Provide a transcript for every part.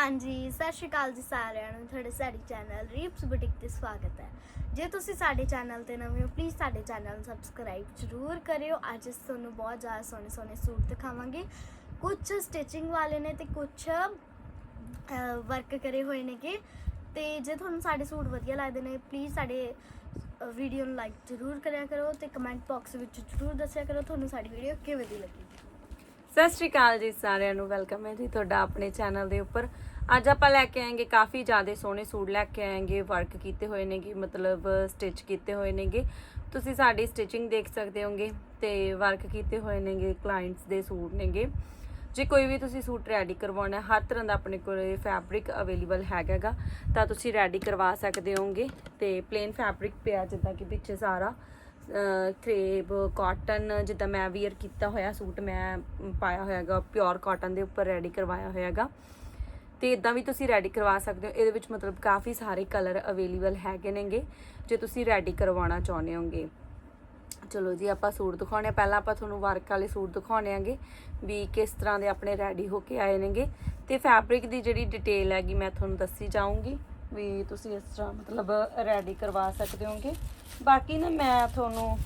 ਹਾਂਜੀ, ਸਤਿ ਸ਼੍ਰੀ ਅਕਾਲ ਜੀ ਸਾਰਿਆਂ ਨੂੰ, ਤੁਹਾਡੇ ਸਾਡੇ ਚੈਨਲ ਰੀਪਸ ਬੁਟੀਕ ਤੇ ਸਵਾਗਤ ਹੈ। ਜੇ ਤੁਸੀਂ ਸਾਡੇ ਚੈਨਲ ਤੇ ਨਵੇਂ ਹੋ ਪਲੀਜ਼ ਸਾਡੇ ਚੈਨਲ ਨੂੰ ਸਬਸਕ੍ਰਾਈਬ ਜ਼ਰੂਰ ਕਰਿਓ। ਅੱਜ ਅਸੀਂ ਤੁਹਾਨੂੰ ਬਹੁਤ ਜ਼ਿਆਦਾ ਸੋਹਣੇ ਸੋਹਣੇ ਸੂਟ ਦਿਖਾਵਾਂਗੇ। ਕੁਝ ਸਟਿਚਿੰਗ ਵਾਲੇ ਨੇ ਤੇ ਕੁਝ ਵਰਕ ਕਰੇ ਹੋਏ ਨੇਗੇ। ਤੇ ਜੇ ਤੁਹਾਨੂੰ ਸਾਡੇ ਸੂਟ ਵਧੀਆ ਲੱਗਦੇ ਨੇ ਪਲੀਜ਼ ਸਾਡੇ ਵੀਡੀਓ ਨੂੰ ਲਾਈਕ ਜ਼ਰੂਰ ਕਰਿਆ ਕਰੋ ਤੇ ਕਮੈਂਟ ਬਾਕਸ ਵਿੱਚ ਜ਼ਰੂਰ ਦੱਸਿਆ ਕਰੋ ਤੁਹਾਨੂੰ ਸਾਡੀ ਵੀਡੀਓ ਕਿਵੇਂ ਦੀ ਲੱਗੀ। ਸਤਿ ਸ਼੍ਰੀ ਅਕਾਲ ਜੀ ਸਾਰਿਆਂ ਨੂੰ ਵੈਲਕਮ ਹੈ ਜੀ ਤੁਹਾਡਾ ਆਪਣੇ ਚੈਨਲ ਦੇ ਉੱਪਰ। ਅੱਜ ਆਪਾਂ ਲੈ ਕੇ ਆਏਗੇ ਕਾਫੀ ਜ਼ਿਆਦਾ ਸੋਹਣੇ ਸੂਟ ਲੈ ਕੇ ਆਏਗੇ ਵਰਕ ਕੀਤੇ ਹੋਏ ਨੇਗੇ ਮਤਲਬ ਸਟਿਚ ਕੀਤੇ ਹੋਏ ਨੇਗੇ। ਤੁਸੀਂ ਸਾਡੀ ਸਟਿਚਿੰਗ ਦੇਖ ਸਕਦੇ ਹੋਗੇ ਤੇ ਵਰਕ ਕੀਤੇ ਹੋਏ ਨੇਗੇ ਕਲਾਇੰਟਸ ਦੇ ਸੂਟ ਨੇਗੇ। ਜੇ ਕੋਈ ਵੀ ਤੁਸੀਂ ਸੂਟ ਰੈਡੀ ਕਰਵਾਉਣਾ ਹਰ ਤਰ੍ਹਾਂ ਦਾ ਆਪਣੇ ਕੋਲ ਫੈਬਰਿਕ ਅਵੇਲੇਬਲ ਹੈਗਾਗਾ ਤਾਂ ਤੁਸੀਂ ਰੈਡੀ ਕਰਵਾ ਸਕਦੇ ਹੋਗੇ। ਤੇ ਪਲੇਨ ਫੈਬਰਿਕ ਪਿਆ ਜਿੱਦਾਂ ਕਿ ਪਿੱਛੇ ਸਾਰਾ ਕਰੇਬ ਕਾਟਨ ਜਿੱਦਾਂ ਮੈਂ ਵੀਅਰ ਕੀਤਾ ਹੋਇਆ ਸੂਟ ਮੈਂ ਮ, ਪਾਇਆ ਹੋਇਆਗਾ ਪਿਓਰ ਕਾਟਨ ਦੇ ਉੱਪਰ ਰੈਡੀ ਕਰਵਾਇਆ ਹੋਇਆਗਾ। ਤੇ ਇਦਾਂ ਵੀ ਤੁਸੀਂ ਰੈਡੀ ਕਰਵਾ ਸਕਦੇ ਹੋ। ਇਹਦੇ ਵਿੱਚ ਮਤਲਬ ਕਾਫੀ ਸਾਰੇ ਕਲਰ ਅਵੇਲੇਬਲ ਹੈਗੇ ਨੇਗੇ, ਜੇ ਤੁਸੀਂ ਰੈਡੀ ਕਰਵਾਉਣਾ ਚਾਹੁੰਦੇ ਹੋਗੇ। ਚਲੋ ਜੀ, ਆਪਾਂ ਸੂਟ ਦਿਖਾਉਣੇ ਆ। ਪਹਿਲਾਂ ਆਪਾਂ ਤੁਹਾਨੂੰ ਵਰਕ ਵਾਲੇ ਸੂਟ ਦਿਖਾਉਣੇ ਆਂਗੇ, ਵੀ ਕਿਸ ਤਰ੍ਹਾਂ ਦੇ ਆਪਣੇ ਰੈਡੀ ਹੋ ਕੇ ਆਏ ਨੇਗੇ। ਤੇ ਫੈਬਰਿਕ ਦੀ ਜਿਹੜੀ ਡਿਟੇਲ ਹੈਗੀ, ਮੈਂ ਤੁਹਾਨੂੰ ਦੱਸੀ ਜਾਊਂਗੀ, ਵੀ ਤੁਸੀਂ ਇਸ ਤਰ੍ਹਾਂ ਮਤਲਬ ਰੈਡੀ ਕਰਵਾ ਸਕਦੇ ਹੋਗੇ। ਬਾਕੀ ਨਾ ਮੈਂ ਤੁਹਾਨੂੰ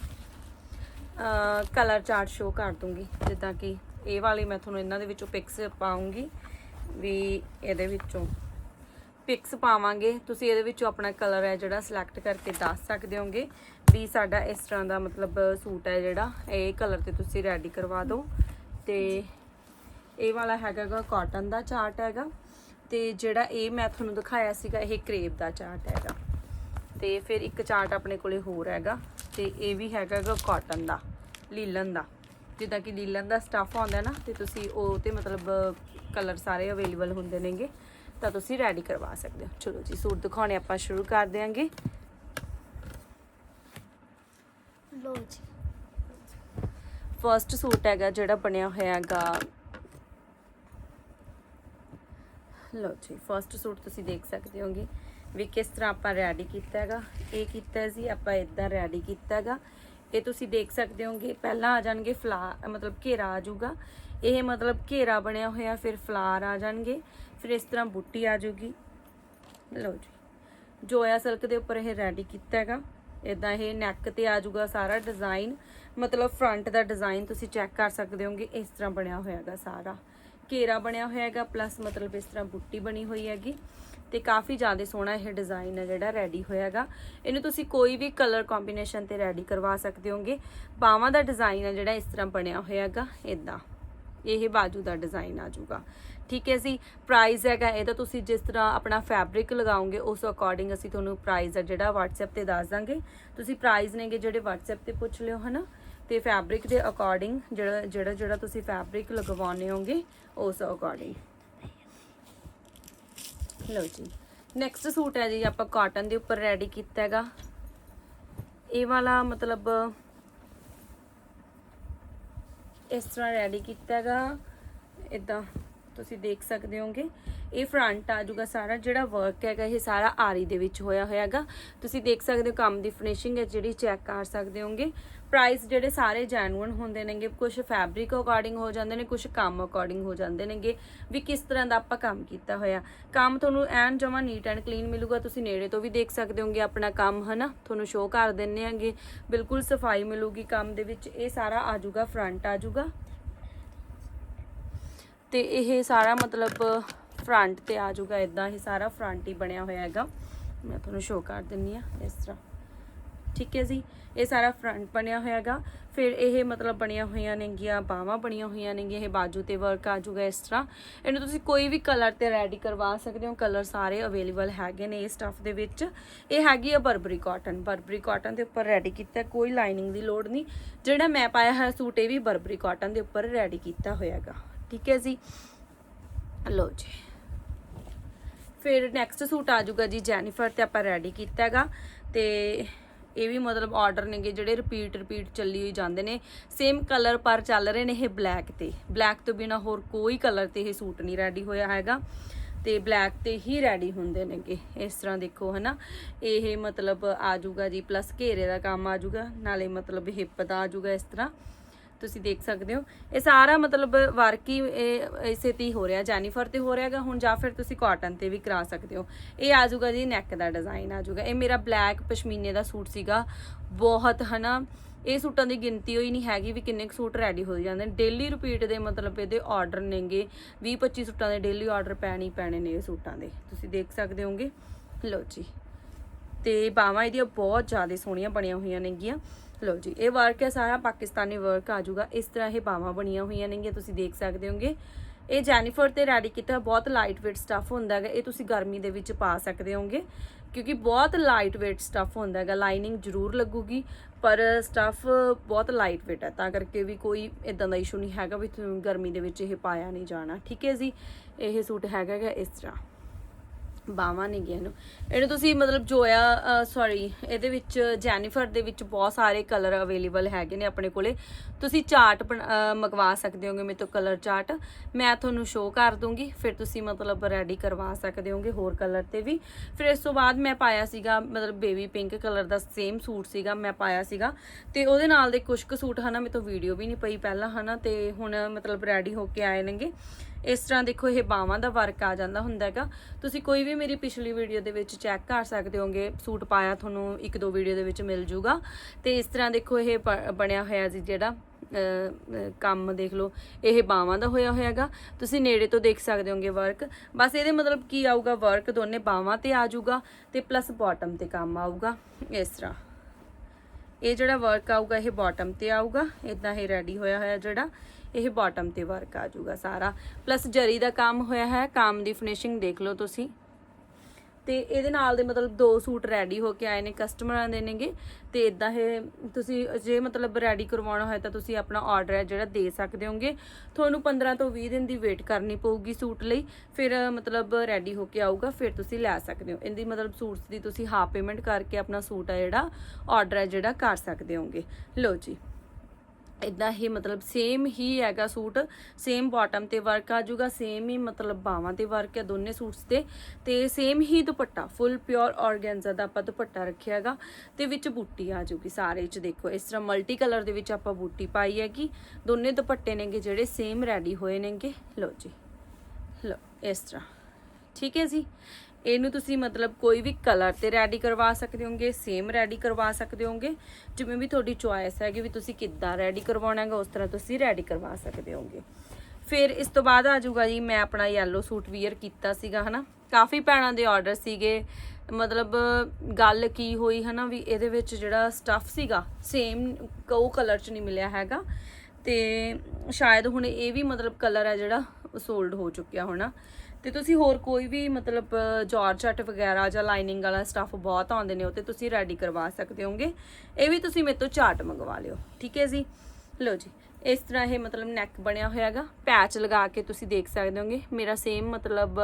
ਕਲਰ ਚਾਰਟ ਸ਼ੋ ਕਰ ਦੂੰਗੀ, ਜਿੱਦਾਂ ਕਿ ਇਹ ਵਾਲੀ ਮੈਂ ਤੁਹਾਨੂੰ ਇਹਨਾਂ ਦੇ ਵਿੱਚੋਂ ਪਿਕਸ ਪਾਉਂਗੀ। ਵੀ ਇਹਦੇ ਵਿੱਚੋਂ ਪਿਕਸ ਪਾਵਾਂਗੇ। ਤੁਸੀਂ ਇਹਦੇ ਵਿੱਚੋਂ ਆਪਣਾ ਕਲਰ ਹੈ ਜਿਹੜਾ ਸਿਲੈਕਟ ਕਰਕੇ ਦੱਸ ਸਕਦੇ ਹੋਗੇ ਵੀ ਸਾਡਾ ਇਸ ਤਰ੍ਹਾਂ ਦਾ ਮਤਲਬ ਸੂਟ ਹੈ ਜਿਹੜਾ। ਇਹ ਕਲਰ ਤੇ ਤੁਸੀਂ ਰੈਡੀ ਕਰਵਾ ਦਿਓ। ਤੇ ਇਹ ਵਾਲਾ ਹੈਗਾਗਾ ਕਾਟਨ ਦਾ ਚਾਰਟ ਹੈਗਾ। ਤੇ ਜਿਹੜਾ ਇਹ ਮੈਂ ਤੁਹਾਨੂੰ ਦਿਖਾਇਆ ਸੀਗਾ, ਇਹ ਕਰੇਪ ਦਾ ਚਾਰਟ ਹੈਗਾ। ਤੇ ਫਿਰ ਇੱਕ ਚਾਰਟ ਆਪਣੇ ਕੋਲੇ ਹੋਰ ਹੈਗਾ। ਤੇ ਇਹ ਵੀ ਹੈਗਾਗਾ ਕਾਟਨ ਦਾ, ਲੀਲਨ ਦਾ। ਜਿੱਦਾਂ ਕਿ ਲੀਲਨ ਦਾ ਸਟੱਫ ਆਉਂਦਾ ਨਾ ਤੇ ਤੁਸੀਂ ਉਹ ਤੇ ਮਤਲਬ ਕਲਰ ਸਾਰੇ ਅਵੇਲੇਬਲ ਹੁੰਦੇ ਨੇਗੇ ਤਾਂ ਤੁਸੀਂ ਰੈਡੀ ਕਰਵਾ ਸਕਦੇ ਹੋ। ਚਲੋ ਜੀ ਸੂਟ ਦਿਖਾਉਣੇ ਆਪਾਂ ਸ਼ੁਰੂ ਕਰ ਦਿਆਂਗੇ। ਲੋ ਜੀ। ਫਰਸਟ ਸੂਟ ਹੈਗਾ ਜਿਹੜਾ ਬਣਿਆ ਹੋਇਆ ਹੈਗਾ ਲਓ ਜੀ ਫਰਸਟ ਸੂਟ ਤੁਸੀਂ ਦੇਖ ਸਕਦੇ ਹੋਗੇ ਵੀ ਕਿਸ ਤਰ੍ਹਾਂ ਆਪਾਂ ਰੈਡੀ ਕੀਤਾ ਹੈਗਾ। ਇਹ ਕੀਤਾ ਜੀ ਆਪਾਂ ਇਦਾਂ ਰੈਡੀ ਕੀਤਾ ਹੈਗਾ। ਇਹ ਤੁਸੀਂ ਦੇਖ ਸਕਦੇ ਹੋਗੇ, ਪਹਿਲਾਂ ਆ ਜਾਣਗੇ ਫਲਾ, ਮਤਲਬ ਘੇਰਾ ਆ ਜਾਊਗਾ। ਇਹ ਮਤਲਬ ਘੇਰਾ ਬਣਿਆ ਹੋਇਆ, ਫਿਰ ਫਲਾਰ ਆ ਜਾਣਗੇ, ਫਿਰ ਇਸ ਤਰ੍ਹਾਂ ਬੁੱਟੀ ਆ ਜਾਊਗੀ। ਲਓ ਜੀ। ਜੋਇਆ ਸਿਲਕ ਦੇ ਉੱਪਰ ਇਹ ਰੈਡੀ ਕੀਤਾ ਹੈਗਾ। ਇਦਾਂ ਇਹ ਨੈਕ ਤੇ ਆ ਜਾਊਗਾ ਸਾਰਾ ਡਿਜ਼ਾਈਨ ਮਤਲਬ ਫਰੰਟ ਦਾ ਡਿਜ਼ਾਈਨ ਤੁਸੀਂ ਚੈੱਕ ਕਰ ਸਕਦੇ ਹੋਗੇ, ਇਸ ਤਰ੍ਹਾਂ ਬਣਿਆ ਹੋਇਆ ਹੈਗਾ ਸਾਰਾ। ਘੇਰਾ ਬਣਿਆ ਹੋਇਆ ਹੈਗਾ ਪਲੱਸ ਮਤਲਬ ਇਸ ਤਰ੍ਹਾਂ ਬੁੱਟੀ ਬਣੀ ਹੋਈ ਹੈਗੀ। ਤੇ ਕਾਫੀ ਜ਼ਿਆਦਾ ਸੋਹਣਾ ਇਹ ਡਿਜ਼ਾਈਨ ਹੈ ਜਿਹੜਾ ਰੈਡੀ ਹੋਇਆਗਾ। ਇਹਨੂੰ ਤੁਸੀਂ ਕੋਈ ਵੀ ਕਲਰ ਕੰਬੀਨੇਸ਼ਨ ਤੇ ਰੈਡੀ ਕਰਵਾ ਸਕਦੇ ਹੋਗੇ। ਬਾਹਾਂ ਦਾ ਡਿਜ਼ਾਈਨ ਹੈ ਜਿਹੜਾ ਇਸ ਤਰ੍ਹਾਂ ਬਣਿਆ ਹੋਇਆਗਾ ਇਦਾਂ ਇਹ ਬਾਜੂ ਦਾ ਡਿਜ਼ਾਈਨ ਆ ਜਾਊਗਾ। ਠੀਕ ਹੈ ਜੀ? ਪ੍ਰਾਈਸ ਹੈਗਾ ਇਹਦਾ ਤੁਸੀਂ ਜਿਸ ਤਰ੍ਹਾਂ ਆਪਣਾ ਫੈਬਰਿਕ ਲਗਾਓਗੇ, ਉਸ ਅਕੋਰਡਿੰਗ ਅਸੀਂ ਤੁਹਾਨੂੰ ਪ੍ਰਾਈਸ ਹੈ ਜਿਹੜਾ WhatsApp ਤੇ ਦੱਸ ਦਾਂਗੇ। ਤੁਸੀਂ ਪ੍ਰਾਈਸ ਨੇਗੇ ਜਿਹੜੇ WhatsApp ਤੇ ਪੁੱਛ ਲਿਓ, ਹਨਾ? ਤੇ ਫੈਬਰਿਕ ਦੇ ਅਕੋਰਡਿੰਗ ਜਿਹੜਾ ਜਿਹੜਾ ਜਿਹੜਾ ਤੁਸੀਂ ਫੈਬਰਿਕ ਲਗਵਾਉਣੇ ਹੋਗੇ, ਉਸ ਅਕੋਰਡਿੰਗ ਲਓ ਜੀ। ਨੈਕਸਟ ਸੂਟ ਹੈ ਜੀ, ਆਪਾਂ ਕਾਟਨ ਦੇ ਉੱਪਰ ਰੈਡੀ ਕੀਤਾ ਹੈਗਾ। ਇਹ ਵਾਲਾ ਮਤਲਬ ਇਸ ਤਰ੍ਹਾਂ ਰੈਡੀ ਕੀਤਾ ਹੈਗਾ। ਇਦਾਂ ਤੁਸੀਂ ਦੇਖ ਸਕਦੇ ਹੋਗੇ। ਇਹ ਫਰੰਟ ਆ ਜਾਊਗਾ ਸਾਰਾ ਜਿਹੜਾ ਵਰਕ ਹੈਗਾ, ਇਹ ਸਾਰਾ ਆਰੀ ਦੇ ਵਿੱਚ ਹੋਇਆ ਹੋਇਆਗਾ। ਤੁਸੀਂ ਦੇਖ ਸਕਦੇ ਹੋ ਕੰਮ ਦੀ ਫਿਨਿਸ਼ਿੰਗ ਹੈ, ਜਿਹੜੀ ਚੈੱਕ ਕਰ ਸਕਦੇ ਹੋਗੇ। ਪ੍ਰਾਈਸ ਜਿਹੜੇ ਸਾਰੇ ਜੈਨੂਅਨ ਹੁੰਦੇ ਨੇਗੇ ਕੁਝ ਫੈਬਰਿਕ ਅਕੋਰਡਿੰਗ ਹੋ ਜਾਂਦੇ ਨੇ ਕੁਝ ਕੰਮ ਅਕੋਰਡਿੰਗ ਹੋ ਜਾਂਦੇ ਨੇਗੇ, ਵੀ ਕਿਸ ਤਰ੍ਹਾਂ ਦਾ ਆਪਾਂ ਕੰਮ ਕੀਤਾ ਹੋਇਆ। ਕੰਮ ਤੁਹਾਨੂੰ ਐਨ ਜਮਾ ਨੀਟ ਐਂਡ ਕਲੀਨ ਮਿਲੂਗਾ, ਤੁਸੀਂ ਨੇੜੇ ਤੋਂ ਵੀ ਦੇਖ ਸਕਦੇ ਹੋਗੇ ਆਪਣਾ ਕੰਮ, ਹਨਾ? ਤੁਹਾਨੂੰ ਸ਼ੋਅ ਕਰ ਦਿੰਨੇ ਆਂਗੇ। ਬਿਲਕੁਲ ਸਫ਼ਾਈ ਮਿਲੂਗੀ ਕੰਮ ਦੇ ਵਿੱਚ, ਇਹ ਸਾਰਾ ਆ ਜਾਊਗਾ ਫਰੰਟ ਆ ਜਾਊਗਾ। ਤੇ ਇਹ ਸਾਰਾ ਮਤਲਬ ਫਰੰਟ ਤੇ ਆ ਜਾਊਗਾ ਇਦਾਂ ਇਹ ਸਾਰਾ ਫਰੰਟ ਹੀ ਬਣਿਆ ਹੋਇਆ ਹੈਗਾ। ਮੈਂ ਤੁਹਾਨੂੰ ਸ਼ੋਅ ਕਰ ਦਿੰਨੀ ਆ ਇਸ ਤਰ੍ਹਾਂ। ਠੀਕ ਹੈ ਜੀ? ਇਹ ਸਾਰਾ ਫਰੰਟ ਬਣਿਆ ਹੋਇਆ ਹੈਗਾ। ਫਿਰ ਇਹ ਮਤਲਬ ਬਣੀਆਂ ਹੋਈਆਂ ਨੇਗੀਆਂ, ਬਾਹਾਂ ਬਣੀਆਂ ਹੋਈਆਂ ਨੇਗੀਆਂ, ਇਹ ਬਾਜੂ ਤੇ ਵਰਕ ਆ ਜਾਊਗਾ ਇਸ ਤਰ੍ਹਾਂ। ਇਹਨੂੰ ਤੁਸੀਂ ਕੋਈ ਵੀ ਕਲਰ ਤੇ ਰੈਡੀ ਕਰਵਾ ਸਕਦੇ ਹੋ। ਕਲਰ ਸਾਰੇ ਅਵੇਲੇਬਲ ਹੈਗੇ ਨੇ ਇਹ ਸਟੱਫ ਦੇ ਵਿੱਚ। ਇਹ ਹੈਗੀ ਆ ਬਰਬਰੀ ਕਾਟਨ ਬਰਬਰੀ ਕਾਟਨ ਦੇ ਉੱਪਰ ਰੈਡੀ ਕੀਤਾ, ਕੋਈ ਲਾਈਨਿੰਗ ਦੀ ਲੋੜ ਨਹੀਂ। ਜਿਹੜਾ ਮੈਂ ਪਾਇਆ ਹੋਇਆ ਸੂਟ, ਇਹ ਵੀ ਬਰਬਰੀ ਕਾਟਨ ਦੇ ਉੱਪਰ ਰੈਡੀ ਕੀਤਾ ਹੋਇਆ ਹੈਗਾ। ਠੀਕ ਹੈ ਜੀ? ਲਓ ਜੀ। ਫਿਰ ਨੈਕਸਟ ਸੂਟ ਆ ਜਾਊਗਾ ਜੀ ਜੈਨੀਫਰ ਤੇ ਆਪਾਂ ਰੈਡੀ ਕੀਤਾ ਹੈਗਾ। ਤੇ ਇਹ ਵੀ ਮਤਲਬ ਆਰਡਰ ਨੇਗੇ ਜਿਹੜੇ ਰਿਪੀਟ ਰਿਪੀਟ ਚੱਲੀ ਹੋਈ ਜਾਂਦੇ ਨੇ। ਸੇਮ ਕਲਰ ਪਰ ਚੱਲ ਰਹੇ ਨੇ ਇਹ ਬਲੈਕ ਤੇ। ਬਲੈਕ ਤੋਂ ਬਿਨਾ ਹੋਰ ਕੋਈ ਕਲਰ ਤੇ ਇਹ ਸੂਟ ਨਹੀਂ ਰੈਡੀ ਹੋਇਆ ਹੈਗਾ। ਤੇ ਬਲੈਕ ਤੇ ਹੀ ਰੈਡੀ ਹੁੰਦੇ ਨੇਗੇ। ਇਸ ਤਰ੍ਹਾਂ ਦੇਖੋ, ਹਨਾ? ਇਹ ਮਤਲਬ ਆ ਜਾਊਗਾ ਜੀ ਪਲੱਸ ਘੇਰੇ ਦਾ ਕੰਮ ਆ ਜਾਊਗਾ। ਨਾਲੇ ਮਤਲਬ ਹਿੱਪ ਦਾ ਆ ਜਾਊਗਾ ਇਸ ਤਰ੍ਹਾਂ। ਤੁਸੀਂ ਦੇਖ ਸਕਦੇ ਹੋ। ਇਹ ਸਾਰਾ ਮਤਲਬ ਵਰਕ ਹੀ ਇਹ, ਇਸੇ ਤੇ ਹੀ ਹੋ ਰਿਹਾ। ਜੈਨੀਫਰ ਤੇ ਹੋ ਰਿਹਾਗਾ, ਹੁਣ ਜਾਂ ਫਿਰ ਤੁਸੀਂ ਕਾਟਨ ਤੇ ਵੀ ਕਰਾ ਸਕਦੇ ਹੋ। ਇਹ ਆ ਜਾਊਗਾ ਜੀ ਨੈਕ ਦਾ ਡਿਜ਼ਾਈਨ ਆ ਜਾਊਗਾ। ਇਹ ਮੇਰਾ ਬਲੈਕ ਪਸ਼ਮੀਨੇ ਦਾ ਸੂਟ ਸੀਗਾ। ਬਹੁਤ ਹਨਾ, ਇਹ ਸੂਟਾਂ ਦੀ ਗਿਣਤੀ ਹੋਈ ਨਹੀਂ ਹੈਗੀ ਵੀ ਕਿੰਨੇ ਕੁ ਸੂਟ ਰੈਡੀ ਹੋ ਜਾਂਦੇ ਨੇ। ਡੇਲੀ ਰਿਪੀਟ ਦੇ ਮਤਲਬ ਇਹਦੇ ਆਰਡਰ ਨੇਗੇ। 20 25 ਸੂਟਾਂ ਦੇ ਡੇਲੀ ਆਰਡਰ ਪੈਣੀ ਪੈਣੇ ਨੇ ਇਹ ਸੂਟਾਂ ਦੇ। ਤੁਸੀਂ ਦੇਖ ਸਕਦੇ ਹੋਗੇ। ਲਓ ਜੀ। ਤੇ ਬਾਵਾਂ ਇਹਦੀਆਂ ਬਹੁਤ ਜ਼ਿਆਦਾ ਸੋਹਣੀਆਂ ਬਣੀਆਂ ਹੋਈਆਂ ਨੇਗੀਆਂ। ਲਓ ਜੀ, ਇਹ ਵਰਕ ਹੈ, ਸਾਰਾ ਪਾਕਿਸਤਾਨੀ ਵਰਕ ਆ ਜਾਊਗਾ। ਇਸ ਤਰ੍ਹਾਂ ਇਹ ਬਾਹਾਂ ਬਣੀਆਂ ਹੋਈਆਂ ਨੇਗੀਆਂ, ਤੁਸੀਂ ਦੇਖ ਸਕਦੇ ਹੋਗੇ। ਇਹ ਜੈਨੀਫਰ ਤੇ ਰੈਡੀ ਕੀਤਾ, ਬਹੁਤ ਲਾਈਟ weight ਸਟੱਫ ਹੁੰਦਾ ਹੈਗਾ। ਇਹ ਤੁਸੀਂ ਗਰਮੀ ਦੇ ਵਿੱਚ ਪਾ ਸਕਦੇ ਹੋਗੇ, ਕਿਉਂਕਿ ਬਹੁਤ ਲਾਈਟ weight ਸਟੱਫ ਹੁੰਦਾ ਹੈਗਾ। ਲਾਈਨਿੰਗ ਜ਼ਰੂਰ ਲੱਗੂਗੀ, ਪਰ ਸਟੱਫ ਬਹੁਤ ਲਾਈਟ weight ਹੈ। ਤਾਂ ਕਰਕੇ ਵੀ ਕੋਈ ਇਦਾਂ ਦਾ ਇਸ਼ੂ ਨਹੀਂ ਹੈਗਾ ਵੀ ਗਰਮੀ ਦੇ ਵਿੱਚ ਇਹ ਪਾਇਆ ਨਹੀਂ ਜਾਣਾ। ਠੀਕ ਹੈ ਜੀ, ਇਹ ਸੂਟ ਹੈਗਾ ਗਾ ਇਸ ਤਰ੍ਹਾਂ। ਬਾਵਾਂ ਨਹੀਂ ਗਿਆ ਇਹਨੂੰ ਇਹਨੂੰ ਤੁਸੀਂ ਮਤਲਬ ਜੋਇਆ ਸੌਰੀ ਇਹਦੇ ਵਿੱਚ ਜੈਨੀਫਰ ਦੇ ਵਿੱਚ ਬਹੁਤ ਸਾਰੇ ਕਲਰ ਅਵੇਲੇਬਲ ਹੈਗੇ ਨੇ ਆਪਣੇ ਕੋਲੇ। ਤੁਸੀਂ ਚਾਰਟ ਮੰਗਵਾ ਸਕਦੇ ਹੋਗੇ ਮੇਰੇ ਤੋਂ ਕਲਰ ਚਾਰਟ ਮੈਂ ਤੁਹਾਨੂੰ ਸ਼ੋਅ ਕਰ ਦੂੰਗੀ, ਫਿਰ ਤੁਸੀਂ ਮਤਲਬ ਰੈਡੀ ਕਰਵਾ ਸਕਦੇ ਹੋਗੇ ਹੋਰ ਕਲਰ ਤੇ ਵੀ। ਫਿਰ ਇਸ ਤੋਂ ਬਾਅਦ ਮੈਂ ਪਾਇਆ ਸੀਗਾ, ਮਤਲਬ ਬੇਬੀ ਪਿੰਕ ਕਲਰ ਦਾ ਸੇਮ ਸੂਟ ਸੀਗਾ, ਮੈਂ ਪਾਇਆ ਸੀਗਾ। ਤੇ ਉਹਦੇ ਨਾਲ ਦੇ ਕੁਝ ਕੁ ਸੂਟ ਹਨਾ ਮੇਰੇ ਤੋਂ ਵੀਡੀਓ ਵੀ ਨਹੀਂ ਪਈ ਪਹਿਲਾਂ ਹਨਾ, ਤੇ ਹੁਣ ਮਤਲਬ ਰੈਡੀ ਹੋ ਕੇ ਆਏ ਨੇਗੇ। ਇਸ ਤਰ੍ਹਾਂ ਦੇਖੋ ਇਹ ਬਾਹਾਂ ਦਾ ਵਰਕ ਆ ਜਾਂਦਾ ਹੁੰਦਾ ਹੈਗਾ। ਤੁਸੀਂ ਕੋਈ ਵੀ ਮੇਰੀ ਪਿਛਲੀ ਵੀਡੀਓ ਦੇ ਵਿੱਚ ਚੈੱਕ ਕਰ ਸਕਦੇ ਹੋਗੇ, ਸੂਟ ਪਾਇਆ ਤੁਹਾਨੂੰ ਇੱਕ ਦੋ ਵੀਡੀਓ ਦੇ ਵਿੱਚ ਮਿਲ ਜੂਗਾ। ਤੇ ਇਸ ਤਰ੍ਹਾਂ ਦੇਖੋ ਇਹ ਬ- ਬਣਿਆ ਹੋਇਆ ਜੀ ਜਿਹੜਾ ਕੰਮ ਦੇਖ ਲਓ, ਇਹ ਬਾਹਾਂ ਦਾ ਹੋਇਆ ਹੋਇਆਗਾ ਤੁਸੀਂ ਨੇੜੇ ਤੋਂ ਦੇਖ ਸਕਦੇ ਹੋਗੇ ਵਰਕ। ਬਸ ਇਹਦੇ ਮਤਲਬ ਕੀ ਆਊਗਾ, ਵਰਕ ਦੋਨੇ ਬਾਹਾਂ ਤੇ ਆ ਜਾਊਗਾ ਤੇ ਪਲੱਸ ਬਾਟਮ ਤੇ ਕੰਮ ਆਊਗਾ, ਇਸ ਤਰ੍ਹਾਂ। ਇਹ ਜਿਹੜਾ ਵਰਕ ਆਊਗਾ, ਇਹ ਬਾਟਮ ਤੇ ਆਊਗਾ। ਇਦਾਂ ਇਹ ਰੈਡੀ ਹੋਇਆ ਹੋਇਆ ਜਿਹੜਾ। ਇਹ ਬਾਟਮ ਤੇ ਵਰਕ ਆ ਜਾਊਗਾ ਸਾਰਾ। ਪਲੱਸ ਜਰੀ ਦਾ ਕੰਮ ਹੋਇਆ ਹੈ, ਕੰਮ ਦੀ ਫਿਨਿਸ਼ਿੰਗ ਦੇਖ ਲਓ ਤੁਸੀਂ। ਤੇ ਇਹਦੇ ਨਾਲ ਦੇ ਮਤਲਬ ਦੋ ਸੂਟ ਰੈਡੀ ਹੋ ਕੇ ਆਏ ਨੇ ਕਸਟਮਰਾਂ ਦੇ ਨੇਗੇ। ਤੇ ਇਦਾਂ ਇਹ ਤੁਸੀਂ ਜੇ ਮਤਲਬ ਰੈਡੀ ਕਰਵਾਉਣਾ ਹੋਏ ਤਾਂ ਤੁਸੀਂ ਆਪਣਾ ਆਰਡਰ ਹੈ ਜਿਹੜਾ ਦੇ ਸਕਦੇ ਹੋਗੇ। ਤੁਹਾਨੂੰ 15 ਤੋਂ 20 ਦਿਨ ਦੀ ਵੇਟ ਕਰਨੀ ਪਊਗੀ ਸੂਟ ਲਈ। ਫਿਰ ਮਤਲਬ ਰੈਡੀ ਹੋ ਕੇ ਆਊਗਾ, ਫਿਰ ਤੁਸੀਂ ਲੈ ਸਕਦੇ ਹੋ। ਇਹਦੀ ਮਤਲਬ ਸੂਟਸ ਦੀ ਤੁਸੀਂ ਹਾਫ ਪੇਮੈਂਟ ਕਰਕੇ ਆਪਣਾ ਸੂਟ ਹੈ ਜਿਹੜਾ ਆਰਡਰ ਹੈ ਜਿਹੜਾ ਕਰ ਸਕਦੇ ਹੋਗੇ। ਲਓ ਜੀ। ਇਦਾਂ ਹੀ ਮਤਲਬ ਸੇਮ ਹੀ ਹੈਗਾ ਸੂਟ ਸੇਮ ਬਾਟਮ ਤੇ ਵਰਕ ਆ ਜਾਊਗਾ ਸੇਮ ਹੀ ਮਤਲਬ ਬਾਹਾਂ ਤੇ ਵਰਕ ਹੈ ਦੋਨੇ ਸੂਟਸ ਤੇ ਤੇ ਸੇਮ ਹੀ ਦੁਪੱਟਾ ਫੁੱਲ ਪਿਓਰ ਆਰਗੈਂਜ਼ਾ ਦਾ ਆਪਾਂ ਦੁਪੱਟਾ ਰੱਖਿਆ ਹੈਗਾ, ਤੇ ਵਿੱਚ ਬੂਟੀ ਆ ਜਾਊਗੀ ਸਾਰੇ ਚ ਦੇਖੋ, ਇਸ ਤਰ੍ਹਾਂ ਮਲਟੀ ਕਲਰ ਦੇ ਵਿੱਚ ਆਪਾਂ ਬੂਟੀ ਪਾਈ ਹੈਗੀ, ਦੋਨੇ ਦੁਪੱਟੇ ਨੇਗੇ ਜਿਹੜੇ ਸੇਮ ਰੈਡੀ ਹੋਏ ਨੇਗੇ, ਲਓ ਜੀ, ਲਓ, ਇਸ ਤਰ੍ਹਾਂ, ਠੀਕ ਹੈ ਜੀ? ਇਹਨੂੰ ਤੁਸੀਂ ਮਤਲਬ ਕੋਈ ਵੀ ਕਲਰ ਤੇ ਰੈਡੀ ਕਰਵਾ ਸਕਦੇ ਹੋਗੇ ਸੇਮ ਰੈਡੀ ਕਰਵਾ ਸਕਦੇ ਹੋਗੇ। ਜਿਵੇਂ ਵੀ ਤੁਹਾਡੀ ਚੁਆਇਸ ਹੈਗੀ ਵੀ ਤੁਸੀਂ ਕਿੱਦਾਂ ਰੈਡੀ ਕਰਵਾਉਣਾ ਹੈਗਾ, ਉਸ ਤਰ੍ਹਾਂ ਤੁਸੀਂ ਰੈਡੀ ਕਰਵਾ ਸਕਦੇ ਹੋਗੇ। ਫਿਰ ਇਸ ਤੋਂ ਬਾਅਦ ਆ ਜਾਊਗਾ ਜੀ, ਮੈਂ ਆਪਣਾ ਯੈਲੋ ਸੂਟ ਵੀਅਰ ਕੀਤਾ ਸੀਗਾ, ਹਨਾ। ਕਾਫੀ ਭੈਣਾਂ ਦੇ ਆਰਡਰ ਸੀਗੇ। ਮਤਲਬ ਗੱਲ ਕੀ ਹੋਈ, ਹਨਾ, ਵੀ ਇਹਦੇ ਵਿੱਚ ਜਿਹੜਾ ਸਟੱਫ ਸੀਗਾ ਸੇਮ ਕੋ ਕਲਰ ਚ ਨਹੀਂ ਮਿਲਿਆ ਹੈਗਾ। ਤੇ ਸ਼ਾਇਦ ਹੁਣ ਇਹ ਵੀ ਮਤਲਬ ਕਲਰ ਹੈ ਜਿਹੜਾ ਸੋਲਡ ਹੋ ਚੁੱਕਿਆ ਹੋਣਾ। ਤੇ ਤੁਸੀਂ ਹੋਰ ਕੋਈ ਵੀ ਮਤਲਬ ਜਾਰਜਟ ਵਗੈਰਾ ਜਾਂ ਲਾਈਨਿੰਗ ਵਾਲਾ ਸਟੱਫ ਬਹੁਤ ਆਉਂਦੇ ਨੇ, ਉਹ ਤੇ ਤੁਸੀਂ ਰੈਡੀ ਕਰਵਾ ਸਕਦੇ ਹੋਗੇ ਇਹ ਵੀ ਤੁਸੀਂ ਮੇਰੇ ਤੋਂ ਚਾਰਟ ਮੰਗਵਾ ਲਿਓ, ਠੀਕ ਹੈ ਜੀ? ਲਓ ਜੀ, ਇਸ ਤਰ੍ਹਾਂ ਇਹ ਮਤਲਬ ਨੈਕ ਬਣਿਆ ਹੋਇਆ ਹੈਗਾ। ਪੈਚ ਲਗਾ ਕੇ ਤੁਸੀਂ ਦੇਖ ਸਕਦੇ ਹੋਗੇ ਮੇਰਾ ਸੇਮ ਮਤਲਬ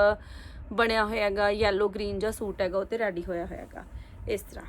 ਬਣਿਆ ਹੋਇਆ ਹੈਗਾ ਯੈਲੋ ਗ੍ਰੀਨ ਜਿਹਾ ਸੂਟ ਹੈਗਾ, ਉਹ ਤੇ ਰੈਡੀ ਹੋਇਆ ਹੋਇਆ ਹੈਗਾ। ਇਸ ਤਰ੍ਹਾਂ,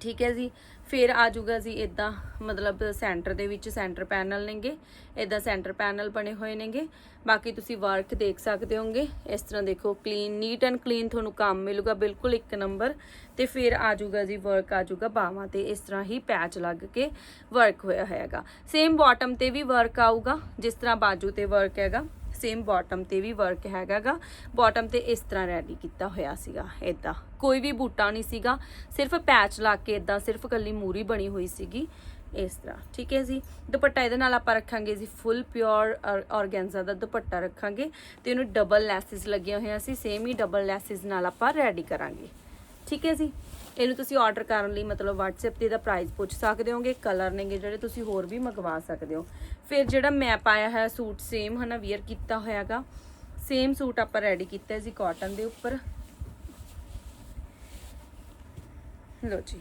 ਠੀਕ ਹੈ ਜੀ? ਫਿਰ ਆ ਜਾਊਗਾ ਜੀ ਇਦਾਂ ਮਤਲਬ ਸੈਂਟਰ ਦੇ ਵਿੱਚ ਸੈਂਟਰ ਪੈਨਲ ਨੇਗੇ ਇਦਾਂ ਸੈਂਟਰ ਪੈਨਲ ਬਣੇ ਹੋਏ ਨੇਗੇ। ਬਾਕੀ ਤੁਸੀਂ ਵਰਕ ਦੇਖ ਸਕਦੇ ਹੋਗੇ ਇਸ ਤਰ੍ਹਾਂ ਦੇਖੋ ਕਲੀਨ ਨੀਟ ਐਂਡ ਕਲੀਨ ਤੁਹਾਨੂੰ ਕੰਮ ਮਿਲੂਗਾ, ਬਿਲਕੁਲ ਇੱਕ ਨੰਬਰ ਤੇ ਫਿਰ ਆ ਜਾਊਗਾ ਜੀ ਵਰਕ ਆ ਜਾਊਗਾ ਬਾਹਾਂ ਤੇ, ਇਸ ਤਰ੍ਹਾਂ ਹੀ ਪੈਚ ਲੱਗ ਕੇ ਵਰਕ ਹੋਇਆ ਹੈਗਾ ਸੇਮ ਬਾਟਮ ਤੇ ਵੀ ਵਰਕ ਆਊਗਾ, ਜਿਸ ਤਰ੍ਹਾਂ ਬਾਜੂ ਤੇ ਵਰਕ ਹੈਗਾ। ਸੇਮ ਬਾਟਮ ਤੇ ਵੀ ਵਰਕ ਹੈਗਾਗਾ। ਬਾਟਮ ਤੇ ਇਸ ਤਰ੍ਹਾਂ ਰੈਡੀ ਕੀਤਾ ਹੋਇਆ ਸੀਗਾ ਇਦਾਂ ਕੋਈ ਵੀ ਬੂਟਾ ਨਹੀਂ ਸੀਗਾ, ਸਿਰਫ ਪੈਚ ਲਾ ਕੇ ਇਦਾਂ ਸਿਰਫ ਕੱਲੀ ਮੂਰੀ ਬਣੀ ਹੋਈ ਸੀਗੀ, ਇਸ ਤਰ੍ਹਾਂ। ਠੀਕ ਹੈ ਜੀ? ਦੁਪੱਟਾ ਇਹਦੇ ਨਾਲ ਆਪਾਂ ਰੱਖਾਂਗੇ ਜੀ ਫੁੱਲ ਪਿਓਰ ਆਰਗੈਂਜ਼ਾ ਦਾ ਦੁਪੱਟਾ ਰੱਖਾਂਗੇ ਤੇ ਇਹਨੂੰ ਡਬਲ ਲੈਸਿਸ ਲੱਗੀਆਂ ਹੋਈਆਂ ਸੀ ਸੇਮ ਹੀ ਡਬਲ ਲੈਸਿਸ ਨਾਲ ਆਪਾਂ ਰੈਡੀ ਕਰਾਂਗੇ। ਠੀਕ ਹੈ ਜੀ? ਇਹਨੂੰ ਤੁਸੀਂ ਆਰਡਰ ਕਰਨ ਲਈ ਮਤਲਬ WhatsApp ਤੇ ਇਹਦਾ ਪ੍ਰਾਈਸ ਪੁੱਛ ਸਕਦੇ ਹੋਗੇ ਕਲਰ ਨੇਗੇ ਜਿਹੜੇ ਤੁਸੀਂ ਹੋਰ ਵੀ ਮੰਗਵਾ ਸਕਦੇ ਹੋ। ਫਿਰ ਜਿਹੜਾ ਮੈਂ ਪਾਇਆ ਹੈ ਸੂਟ ਸੇਮ ਹਨਾ ਵੀਅਰ ਕੀਤਾ ਹੋਇਆਗਾ। ਸੇਮ ਸੂਟ ਆਪਾਂ ਰੈਡੀ ਕੀਤਾ ਹੈ ਜੀ ਕਾਟਨ ਦੇ ਉੱਪਰ। ਲੋ ਜੀ